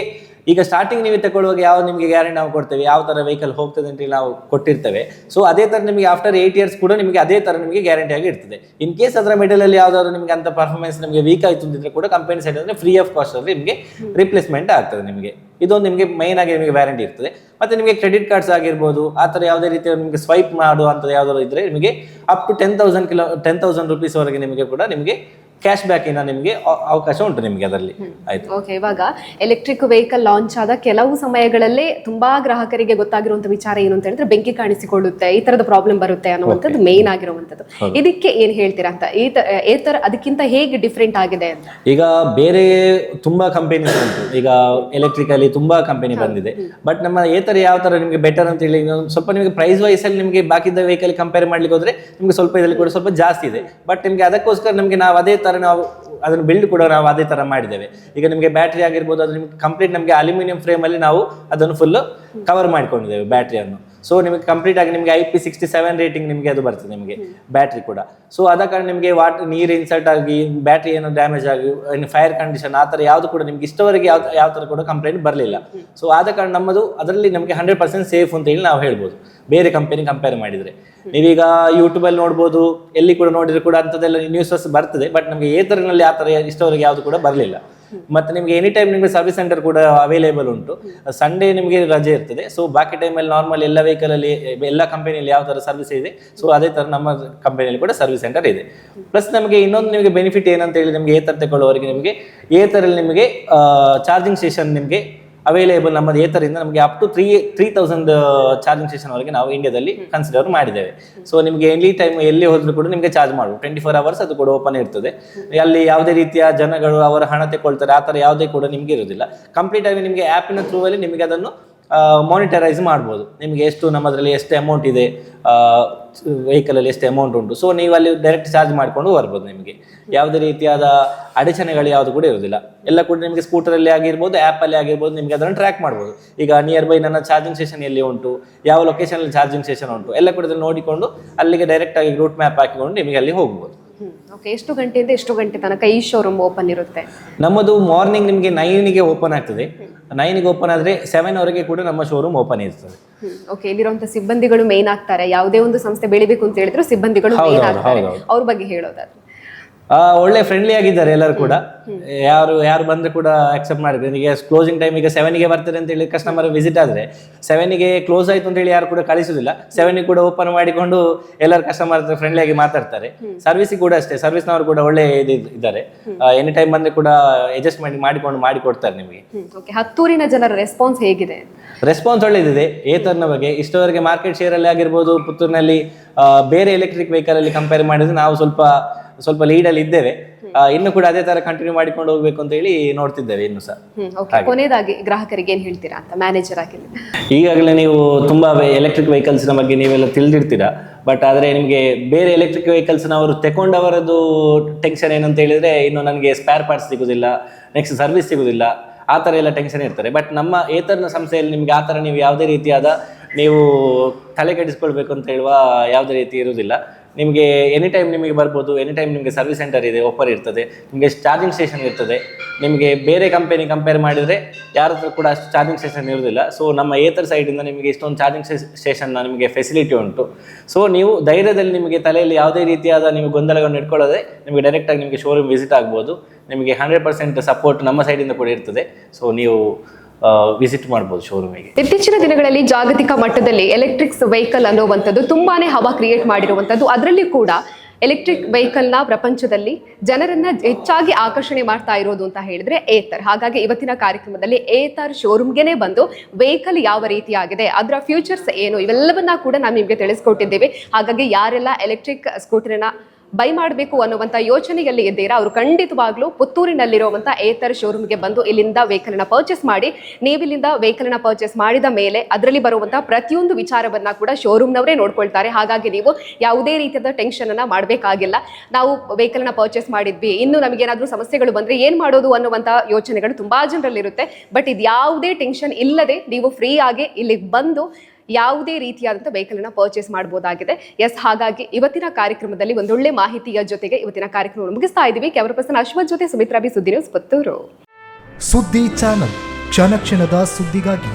ಈಗ ಸ್ಟಾರ್ಟಿಂಗ್ ನೀವು ತಗೊಳ್ಳುವಾಗ ಯಾವ ನಿಮಗೆ ಗ್ಯಾರಂಟಿ ನಾವು ಕೊಡ್ತೇವೆ? ಯಾವ ಥರ ವೆಹಿಕಲ್ ಹೋಗ್ತದೆ ಅಂತ ಹೇಳಿ ನಾವು ಕೊಟ್ಟಿರ್ತೇವೆ. ಸೊ ಅದೇ ಥರ ನಿಮಗೆ ಆಫ್ಟರ್ ಏಯ್ಟ್ ಇಯರ್ಸ್ ಕೂಡ ನಿಮಗೆ ಅದೇ ಥರ ನಿಮಗೆ ಗ್ಯಾರಂಟಿ ಆಗಿ ಇರ್ತದೆ. ಇನ್ ಕೇಸ್ ಅದರ ಮಿಡಲಲ್ಲಿ ಯಾವುದಾದ್ರು ನಿಮಗೆ ಅಂತ ಪರ್ಫಾರ್ಮೆನ್ಸ್ ನಿಮಗೆ ವೀಕ್ ಆಯ್ತು ಅಂತಿದ್ರೆ ಕೂಡ ಕಂಪನಿ ಸೈಡ್ ಅಂದರೆ ಫ್ರೀ ಆಫ್ ಕಾಸ್ಟ್ ಅಲ್ಲಿ ನಿಮಗೆ ರಿಪ್ಲೇಸ್ಮೆಂಟ್ ಆಗ್ತದೆ ನಿಮಗೆ. ಇದೊಂದು ನಿಮಗೆ ಮೈನ್ ಆಗಿ ನಿಮಗೆ ವ್ಯಾರಂಟಿ ಇರ್ತದೆ. ಮತ್ತೆ ನಿಮಗೆ ಕ್ರೆಡಿಟ್ ಕಾರ್ಡ್ಸ್ ಆಗಿರ್ಬೋದು ಆ ಥರ ಯಾವುದೇ ರೀತಿಯ ನಿಮಗೆ ಸ್ವೈಪ್ ಮಾಡುವಂಥದ್ದು ಯಾವ್ದಾದ್ರು ಇದ್ದರೆ ನಿಮಗೆ up to ten thousand kilo ten thousand ರುಪೀಸ್ವರೆಗೆ ನಿಮಗೆ ಕೂಡ ನಿಮಗೆ ಕ್ಯಾಶ್ ಬ್ಯಾಕಿನ ನಿಮಗೆ ಅವಕಾಶ ಉಂಟು ನಿಮಗೆ ಅದರಲ್ಲಿ. ಆಯ್ತು. ಓಕೆ ಇವಾಗ ಎಲೆಕ್ಟ್ರಿಕ್ ವೆಹಿಕಲ್ ಲಾಂಚ್ ಆದ ಕೆಲವು ಸಮಯಗಳಲ್ಲೇ ತುಂಬಾ ಗ್ರಾಹಕರಿಗೆ ಗೊತ್ತಾಗಿರುವಂತ ವಿಚಾರ ಏನು ಅಂತ ಹೇಳಿದ್ರೆ ಬೆಂಕಿ ಕಾಣಿಸಿಕೊಳ್ಳುತ್ತೆ ಈ ತರದ ಪ್ರಾಬ್ಲಮ್ ಬರುತ್ತೆ ಅನ್ನುವಂಥದ್ದು ಮೇನ್ ಆಗಿರುವಂತದ್ದು ಇದಕ್ಕೆ ಏನ್ ಹೇಳ್ತೀರಾ ಅಂತ? ಈ ತರ ಅದಕ್ಕಿಂತ ಹೇಗೆ ಡಿಫ್ರೆಂಟ್ ಆಗಿದೆ ಅಂತ? ಈಗ ಬೇರೆ ತುಂಬಾ ಕಂಪನಿ ಉಂಟು. ಈಗ ಎಲೆಕ್ಟ್ರಿಕಲಿ ತುಂಬಾ ಕಂಪನಿ ಬಂದಿದೆ. ಬಟ್ ನಮ್ಮ ಏತರ ಯಾವ ತರ ನಿಮಗೆ ಬೆಟರ್ ಅಂತ ಹೇಳಿ ಸ್ವಲ್ಪ ನಿಮಗೆ ಪ್ರೈಸ್ ವೈಸ್ ಅಲ್ಲಿ ನಿಮಗೆ ಬಾಕಿದ ವೆಹಿಕಲ್ ಕಂಪೇರ್ ಮಾಡ್ಲಿಕ್ಕೆ ಹೋದ್ರೆ ನಿಮಗೆ ಸ್ವಲ್ಪ ಇದರಲ್ಲಿ ಕೂಡ ಸ್ವಲ್ಪ ಜಾಸ್ತಿ ಇದೆ. ಬಟ್ ನಿಮಗೆ ಅದಕ್ಕೋಸ್ಕರ ನಮಗೆ ನಾವು ಅದೇ ತರ ನಾವು ಅದನ್ನು ಬಿಲ್ಡ್ ಕೂಡ ನಾವು ಅದೇ ತರ ಮಾಡಿದ್ದೇವೆ. ಈಗ ನಿಮಗೆ ಬ್ಯಾಟ್ರಿ ಆಗಿರ್ಬೋದು, ಅದು ನಿಮಗೆ ಕಂಪ್ಲೀಟ್ ನಮಗೆ ಅಲ್ಯೂಮಿನಿಯಂ ಫ್ರೇಮಲ್ಲಿ ನಾವು ಅದನ್ನು ಫುಲ್ ಕವರ್ ಮಾಡ್ಕೊಂಡಿದ್ದೇವೆ ಬ್ಯಾಟ್ರಿಯನ್ನು ಸೊ ನಿಮಗೆ ಕಂಪ್ಲೀಟ್ ಆಗಿ ನಿಮಗೆ I P sixty seven rating ನಿಮಗೆ ಅದು ಬರ್ತದೆ ನಿಮಗೆ ಬ್ಯಾಟ್ರಿ ಕೂಡ. ಸೊ ಆದ ಕಾರಣ ನಿಮಗೆ ವಾಟರ್ ನೀರು ಇನ್ಸರ್ಟ್ ಆಗಿ ಬ್ಯಾಟ್ರಿ ಏನೋ ಡ್ಯಾಮೇಜ್ ಆಗಿ ಫೈರ್ ಕಂಡೀಷನ್ ಆ ಥರ ಯಾವುದು ಕೂಡ ನಿಮ್ಗೆ ಇಷ್ಟವರೆಗೆ ಯಾವ ಯಾವ ಥರ ಕೂಡ ಕಂಪ್ಲೇಂಟ್ ಬರಲಿಲ್ಲ. ಸೊ ಆದ ಕಾರಣ ನಮ್ಮದು ಅದರಲ್ಲಿ ನಮಗೆ ಹಂಡ್ರೆಡ್ ಪರ್ಸೆಂಟ್ ಸೇಫ್ ಅಂತ ಹೇಳಿ ನಾವು ಹೇಳ್ಬೋದು. ಬೇರೆ ಕಂಪನಿ ಕಂಪೇರ್ ಮಾಡಿದರೆ. ನೀವೀಗ ಯೂಟ್ಯೂಬಲ್ಲಿ ನೋಡ್ಬೋದು ಎಲ್ಲಿ ಕೂಡ ನೋಡಿದ್ರು ಕೂಡ ಅಂಥದ್ದೆಲ್ಲ ನ್ಯೂಸಸ್ ಬರ್ತದೆ ಬಟ್ ನಮಗೆ ಏತರಿನಲ್ಲಿ ಆ ಥರ ಇಷ್ಟವರೆಗೆ ಯಾವುದು ಕೂಡ ಬರಲಿಲ್ಲ. ಮತ್ತೆ ನಿಮಗೆ ಎನಿ ಟೈಮ್ ನಿಮಗೆ ಸರ್ವಿಸ್ ಸೆಂಟರ್ ಕೂಡ ಅವೈಲೇಬಲ್ ಉಂಟು. ಸಂಡೇ ನಿಮಗೆ ರಜೆ ಇರ್ತದೆ. ಸೊ ಬಾಕಿ ಟೈಮಲ್ಲಿ ನಾರ್ಮಲ್ ಎಲ್ಲ ವೆಹಿಕಲಲ್ಲಿ ಅಲ್ಲಿ ಎಲ್ಲ ಕಂಪನಿಯಲ್ಲಿ ಯಾವ ಥರ ಸರ್ವಿಸ್ ಇದೆ ಸೊ ಅದೇ ಥರ ನಮ್ಮ ಕಂಪನಿಯಲ್ಲಿ ಕೂಡ ಸರ್ವಿಸ್ ಸೆಂಟರ್ ಇದೆ. ಪ್ಲಸ್ ನಮಗೆ ಇನ್ನೊಂದು ನಿಮಗೆ ಬೆನಿಫಿಟ್ ಏನಂತ ಹೇಳಿ ನಿಮಗೆ ಏತರ್ ತಗೊಳ್ಳುವವರಿಗೆ ನಿಮಗೆ ಏತರಲ್ಲಿ ನಿಮಗೆ ಚಾರ್ಜಿಂಗ್ ಸ್ಟೇಷನ್ ನಿಮಗೆ ಅವೈಲೇಬಲ್ ನಮ್ಮದು ಏತರಿಂದ ನಮಗೆ up to three three thousand charging station ವರೆಗೆ ನಾವು ಇಂಡಿಯಾದಲ್ಲಿ ಕನ್ಸಿಡರ್ ಮಾಡಿದ್ದೇವೆ. ಸೊ ನಿಮಗೆ ಎನಿ ಟೈಮ್ ಎಲ್ಲಿ ಹೋದ್ರು ಕೂಡ ನಿಮಗೆ ಚಾರ್ಜ್ ಮಾಡುವ ಟ್ವೆಂಟಿ ಫೋರ್ ಅವರ್ಸ್ ಅದು ಕೂಡ ಓಪನ್ ಇರ್ತದೆ. ಅಲ್ಲಿ ಯಾವುದೇ ರೀತಿಯ ಜನಗಳು ಅವರ ಹಣ ತೆಕೊಳ್ತಾರೆ ಆ ಥರ ಯಾವುದೇ ಕೂಡ ನಿಮಗೆ ಇರೋದಿಲ್ಲ ಕಂಪ್ಲೀಟ್ ಆಗಿ ನಿಮಗೆ ಆ್ಯಪಿನ ಥ್ರೂ ಅಲ್ಲಿ ನಿಮಗೆ ಅದನ್ನು ಮಾನಿಟರೈಸ್ ಮಾಡ್ಬೋದು. ನಿಮಗೆ ಎಷ್ಟು, ನಮ್ಮದರಲ್ಲಿ ಎಷ್ಟು ಅಮೌಂಟ್ ಇದೆ ವೆಹಿಕಲಲ್ಲಿ ಎಷ್ಟು ಅಮೌಂಟ್ ಉಂಟು. ಸೊ ನೀವು ಅಲ್ಲಿ ಡೈರೆಕ್ಟ್ ಚಾರ್ಜ್ ಮಾಡಿಕೊಂಡು ಬರ್ಬೋದು ನಿಮಗೆ. ಯಾವುದೇ ರೀತಿಯಾದ ಅಡಚಣೆಗಳು ಯಾವುದು ಕೂಡ ಇರೋದಿಲ್ಲ ಎಲ್ಲ ಕೂಡ ನಿಮಗೆ ಸ್ಕೂಟರಲ್ಲಿ ಆಗಿರ್ಬೋದು ಆ್ಯಪಲ್ಲಿ ಆಗಿರ್ಬೋದು, ನಿಮಗೆ ಅದನ್ನು ಟ್ರ್ಯಾಕ್ ಮಾಡ್ಬೋದು. ಈಗ ನಿಯರ್ ಬೈ ನನ್ನ ಚಾರ್ಜಿಂಗ್ ಸ್ಟೇಷನ್ ಎಲ್ಲಿ ಉಂಟು, ಯಾವ ಲೊಕೇಶನಲ್ಲಿ ಚಾರ್ಜಿಂಗ್ ಸ್ಟೇಷನ್ ಉಂಟು, ಎಲ್ಲ ಕೂಡ ನೋಡಿಕೊಂಡು ಅಲ್ಲಿಗೆ ಡೈರೆಕ್ಟಾಗಿ ರೂಟ್ ಮ್ಯಾಪ್ ಹಾಕಿಕೊಂಡು ನಿಮಗೆ ಅಲ್ಲಿ ಹೋಗ್ಬೋದು. ಓಕೆ ಎಷ್ಟು ಗಂಟೆಯಿಂದ ಎಷ್ಟು ಗಂಟೆ ತನಕ ಈ ಶೋರೂಮ್ ಓಪನ್ ಇರುತ್ತೆ. ನಮ್ಮದು ಮಾರ್ನಿಂಗ್ ನಿಮಗೆ ನೈನಿಗೆ ಓಪನ್ ಆಗ್ತದೆ. ನೈನಿಗೆ ಓಪನ್ ಆದರೆ ಸೆವೆನ್ ವರೆಗೆ ಕೂಡ ನಮ್ಮ ಶೋರೂಮ್ ಓಪನ್ ಇರ್ತದೆ. ಓಕೆ ಇಲ್ಲಿರುವಂತ ಸಿಬ್ಬಂದಿಗಳು ಮೇನ್ ಆಗ್ತಾರೆ. ಯಾವುದೇ ಒಂದು ಸಂಸ್ಥೆ ಬೆಳಿಬೇಕು ಅಂತ ಹೇಳಿದ್ರು ಸಿಬ್ಬಂದಿಗಳು ಮೇನ್ ಆಗ್ತಾರೆ. ಅವ್ರ ಬಗ್ಗೆ ಹೇಳೋದಾದ್ರೆ. ಒಳ್ಳೆ ಫ್ರೆಂಡ್ಲಿ ಆಗಿದ್ದಾರೆ ಎಲ್ಲರೂ ಕೂಡ. ಯಾರು ಯಾರು ಬಂದ್ರೆ ಕೂಡ ಅಕ್ಸೆಪ್ಟ್ ಮಾಡಿದ್ರೆ. ಈಗ ಕ್ಲೋಸಿಂಗ್ ಟೈಮ್ ಈಗ ಸೆವೆನ್ಗೆ ಬರ್ತಾರೆ ಅಂತ ಹೇಳಿ ಕಸ್ಟಮರ್ ವಿಸಿಟ್ ಆದ್ರೆ ಸೆವೆನ್ಗೆ ಕ್ಲೋಸ್ ಆಯ್ತು ಅಂತ ಹೇಳಿ ಯಾರು ಕೂಡ ಕಳಿಸುದಿಲ್ಲ. ಸೆವೆನ್ ಕೂಡ ಓಪನ್ ಮಾಡಿಕೊಂಡು ಎಲ್ಲರೂ ಕಸ್ಟಮರ್ ಹತ್ರ ಫ್ರೆಂಡ್ಲಿ ಆಗಿ ಮಾತಾಡ್ತಾರೆ. ಸರ್ವಿಸ್ ಕೂಡ ಅಷ್ಟೇ. ಸರ್ವಿಸ್ನವರು ಕೂಡ ಒಳ್ಳೆ ಇದು ಇದ್ದಾರೆ. ಎನಿ ಟೈಮ್ ಬಂದ್ರೆ ಕೂಡ ಅಡ್ಜಸ್ಟ್ಮೆಂಟ್ ಮಾಡಿ ಮಾಡಿಕೊಂಡು ಮಾಡಿ ಕೊಡ್ತಾರೆ ನಿಮಗೆ ಹತ್ತೂರಿನ ಜನರ ರೆಸ್ಪಾನ್ಸ್ ಹೇಗಿದೆ? ರೆಸ್ಪಾನ್ಸ್ ಒಳ್ಳೆದಿದೆ. ಏತರ್ನ ಬಗ್ಗೆ ಇಷ್ಟವರೆಗೆ ಮಾರ್ಕೆಟ್ ಶೇರ್ ಅಲ್ಲಿ ಆಗಿರ್ಬೋದು ಪುತ್ತೂರಿನಲ್ಲಿ ಬೇರೆ ಎಲೆಕ್ಟ್ರಿಕ್ ವೆಹಿಕಲ್ ಅಲ್ಲಿ ಕಂಪೇರ್ ಮಾಡಿದ್ರೆ ನಾವು ಸ್ವಲ್ಪ ಸ್ವಲ್ಪ ಲೀಡ್ ಅಲ್ಲಿ ಇದ್ದೇವೆ. ಇನ್ನು ಕೂಡ ಅದೇ ತರ ಕಂಟಿನ್ಯೂ ಮಾಡಿಕೊಂಡು ಹೋಗ್ಬೇಕು ಅಂತ ಹೇಳಿ ನೋಡ್ತಿದ್ದೇವೆ ಇನ್ನು ಸಹ. ಕೊನೆಯದಾಗಿ ಗ್ರಾಹಕರಿಗೆ ಏನ್ ಹೇಳ್ತೀರಾ ಅಂತ ಮ್ಯಾನೇಜರ್ ಆಗಿ ಈಗಾಗಲೇ ನೀವು ತುಂಬಾ ಎಲೆಕ್ಟ್ರಿಕ್ ವೆಹಿಕಲ್ಸ್ನ ಬಗ್ಗೆ ನೀವೆಲ್ಲ ತಿಳಿದಿರ್ತೀರಾ. ಬಟ್ ಆದರೆ ನಿಮಗೆ ಬೇರೆ ಎಲೆಕ್ಟ್ರಿಕ್ ವೆಹಿಕಲ್ಸ್ನ ಅವರು ತೆಕೊಂಡವರದ್ದು ಟೆನ್ಷನ್ ಏನಂತ ಹೇಳಿದ್ರೆ ಇನ್ನು ನನಗೆ ಸ್ಪೇರ್ ಪಾರ್ಟ್ಸ್ ಸಿಗೋದಿಲ್ಲ ನೆಕ್ಸ್ಟ್ ಸರ್ವಿಸ್ ಸಿಗೋದಿಲ್ಲ. ಆ ಥರ ಎಲ್ಲ ಟೆನ್ಷನ್ ಇರ್ತಾರೆ. ಬಟ್ ನಮ್ಮ ಏತರ್ನ ಸಂಸ್ಥೆಯಲ್ಲಿ ನಿಮಗೆ ಆ ಥರ ನೀವು ಯಾವುದೇ ರೀತಿಯಾದ ನೀವು ತಲೆ ಕೆಡಿಸ್ಕೊಳ್ಬೇಕು ಅಂತ ಹೇಳುವ ಯಾವುದೇ ರೀತಿ ಇರುವುದಿಲ್ಲ. ನಿಮಗೆ ಎನಿ ಟೈಮ್ ನಿಮಗೆ ಬರ್ಬೋದು ಎನಿ ಟೈಮ್ ನಿಮಗೆ ಸರ್ವಿಸ್ ಸೆಂಟರ್ ಇದೆ ಓಪರ್ ಇರ್ತದೆ, ನಿಮಗೆ ಚಾರ್ಜಿಂಗ್ ಸ್ಟೇಷನ್ ಇರ್ತದೆ, ನಿಮಗೆ ಬೇರೆ ಕಂಪನಿ ಕಂಪೇರ್ ಮಾಡಿದರೆ ಯಾರ ಹತ್ರ ಕೂಡ ಅಷ್ಟು ಚಾರ್ಜಿಂಗ್ ಸ್ಟೇಷನ್ ಇರೋದಿಲ್ಲ. ಸೊ ನಮ್ಮ ಏತರ್ ಸೈಡಿಂದ ನಿಮಗೆ ಇಷ್ಟೊಂದು ಚಾರ್ಜಿಂಗ್ ಸ್ಟೇಷನ್ನ ನಿಮಗೆ ಫೆಸಿಲಿಟಿ ಉಂಟು. ಸೊ ನೀವು ಧೈರ್ಯದಲ್ಲಿ ನಿಮಗೆ ತಲೆಯಲ್ಲಿ ಯಾವುದೇ ರೀತಿಯಾದ ನೀವು ಗೊಂದಲಗಳನ್ನು ಇಟ್ಕೊಳ್ಳದೆ ನಿಮಗೆ ಡೈರೆಕ್ಟಾಗಿ ನಿಮಗೆ ಶೋರೂಮ್ ವಿಸಿಟ್ ಆಗ್ಬೋದು. ನಿಮಗೆ ಹಂಡ್ರೆಡ್ ಪರ್ಸೆಂಟ್ ಸಪೋರ್ಟ್ ನಮ್ಮ ಸೈಡಿಂದ ಕೂಡ ಇರ್ತದೆ. ಸೊ ನೀವು ವಿಸಿಟ್ ಮಾಡ್ಬೋದು ಶೋರೂಮಿಗೆ ಇತ್ತೀಚಿನ ದಿನಗಳಲ್ಲಿ ಜಾಗತಿಕ ಮಟ್ಟದಲ್ಲಿ ಎಲೆಕ್ಟ್ರಿಕ್ಸ್ ವೆಹಿಕಲ್ ಅನ್ನುವಂಥದ್ದು ತುಂಬಾನೇ ಹವಾ ಕ್ರಿಯೇಟ್ ಮಾಡಿರುವಂಥದ್ದು. ಅದರಲ್ಲಿ ಕೂಡ ಎಲೆಕ್ಟ್ರಿಕ್ ವೆಹಿಕಲ್ನ ಪ್ರಪಂಚದಲ್ಲಿ ಜನರನ್ನ ಹೆಚ್ಚಾಗಿ ಆಕರ್ಷಣೆ ಮಾಡ್ತಾ ಇರೋದು ಅಂತ ಹೇಳಿದ್ರೆ ಏತರ್. ಹಾಗಾಗಿ ಇವತ್ತಿನ ಕಾರ್ಯಕ್ರಮದಲ್ಲಿ ಏತರ್ ಶೋರೂಮ್ಗೆನೆ ಬಂದು ವೆಹಿಕಲ್ ಯಾವ ರೀತಿಯಾಗಿದೆ, ಅದರ ಫ್ಯೂಚರ್ಸ್ ಏನು, ಇವೆಲ್ಲವನ್ನ ಕೂಡ ನಾವು ನಿಮಗೆ ತಿಳಿಸ್ಕೊಟ್ಟಿದ್ದೇವೆ. ಹಾಗಾಗಿ ಯಾರೆಲ್ಲ ಎಲೆಕ್ಟ್ರಿಕ್ ಸ್ಕೂಟರ್ನ ಬೈ ಮಾಡಬೇಕು ಅನ್ನುವಂಥ ಯೋಚನೆಯಲ್ಲಿ ಇದ್ದೀರಾ? ಅವರು ಖಂಡಿತವಾಗ್ಲೂ ಪುತ್ತೂರಿನಲ್ಲಿರುವಂಥ ಏತರ್ ಶೋರೂಮ್ಗೆ ಬಂದು ಇಲ್ಲಿಂದ ವೆಹಿಕಲ್ನ ಪರ್ಚೇಸ್ ಮಾಡಿ, ನೀವಿಲ್ಲಿಂದ ವೆಹಿಕಲ್ನ ಪರ್ಚೇಸ್ ಮಾಡಿದ ಮೇಲೆ ಅದರಲ್ಲಿ ಬರುವಂಥ ಪ್ರತಿಯೊಂದು ವಿಚಾರವನ್ನ ಕೂಡ ಶೋರೂಮ್ನವರೇ ನೋಡ್ಕೊಳ್ತಾರೆ. ಹಾಗಾಗಿ ನೀವು ಯಾವುದೇ ರೀತಿಯಾದ ಟೆನ್ಷನನ್ನು ಮಾಡಬೇಕಾಗಿಲ್ಲ. ನಾವು ವೆಹಿಕಲ್ನ ಪರ್ಚೇಸ್ ಮಾಡಿದ್ವಿ, ಇನ್ನು ನಮಗೇನಾದರೂ ಸಮಸ್ಯೆಗಳು ಬಂದ್ರೆ ಏನು ಮಾಡೋದು ಅನ್ನುವಂಥ ಯೋಚನೆಗಳು ತುಂಬಾ ಜನರಲ್ಲಿರುತ್ತೆ. ಬಟ್ ಇದು ಯಾವುದೇ ಟೆನ್ಷನ್ ಇಲ್ಲದೆ ನೀವು ಫ್ರೀ ಆಗಿ ಇಲ್ಲಿಗೆ ಬಂದು ಯಾವುದೇ ರೀತಿಯಾದಂಥ ವೆಹಿಕಲ್ನ ಪರ್ಚೇಸ್ ಮಾಡಬಹುದಾಗಿದೆ ಎಸ್, ಹಾಗಾಗಿ ಇವತ್ತಿನ ಕಾರ್ಯಕ್ರಮದಲ್ಲಿ ಒಂದೊಳ್ಳೆ ಮಾಹಿತಿಯ ಜೊತೆಗೆ ಇವತ್ತಿನ ಕಾರ್ಯಕ್ರಮ ಮುಗಿಸ್ತಾ ಇದ್ದೀವಿ. ಕ್ಯಾಮರಾ ಪರ್ಸನ್ ಅಶ್ವಥ್ ಜೊತೆ Sumitra B Suddi news Puttur. Suddi channel ಕ್ಷಣ ಕ್ಷಣದ ಸುದ್ದಿಗಾಗಿ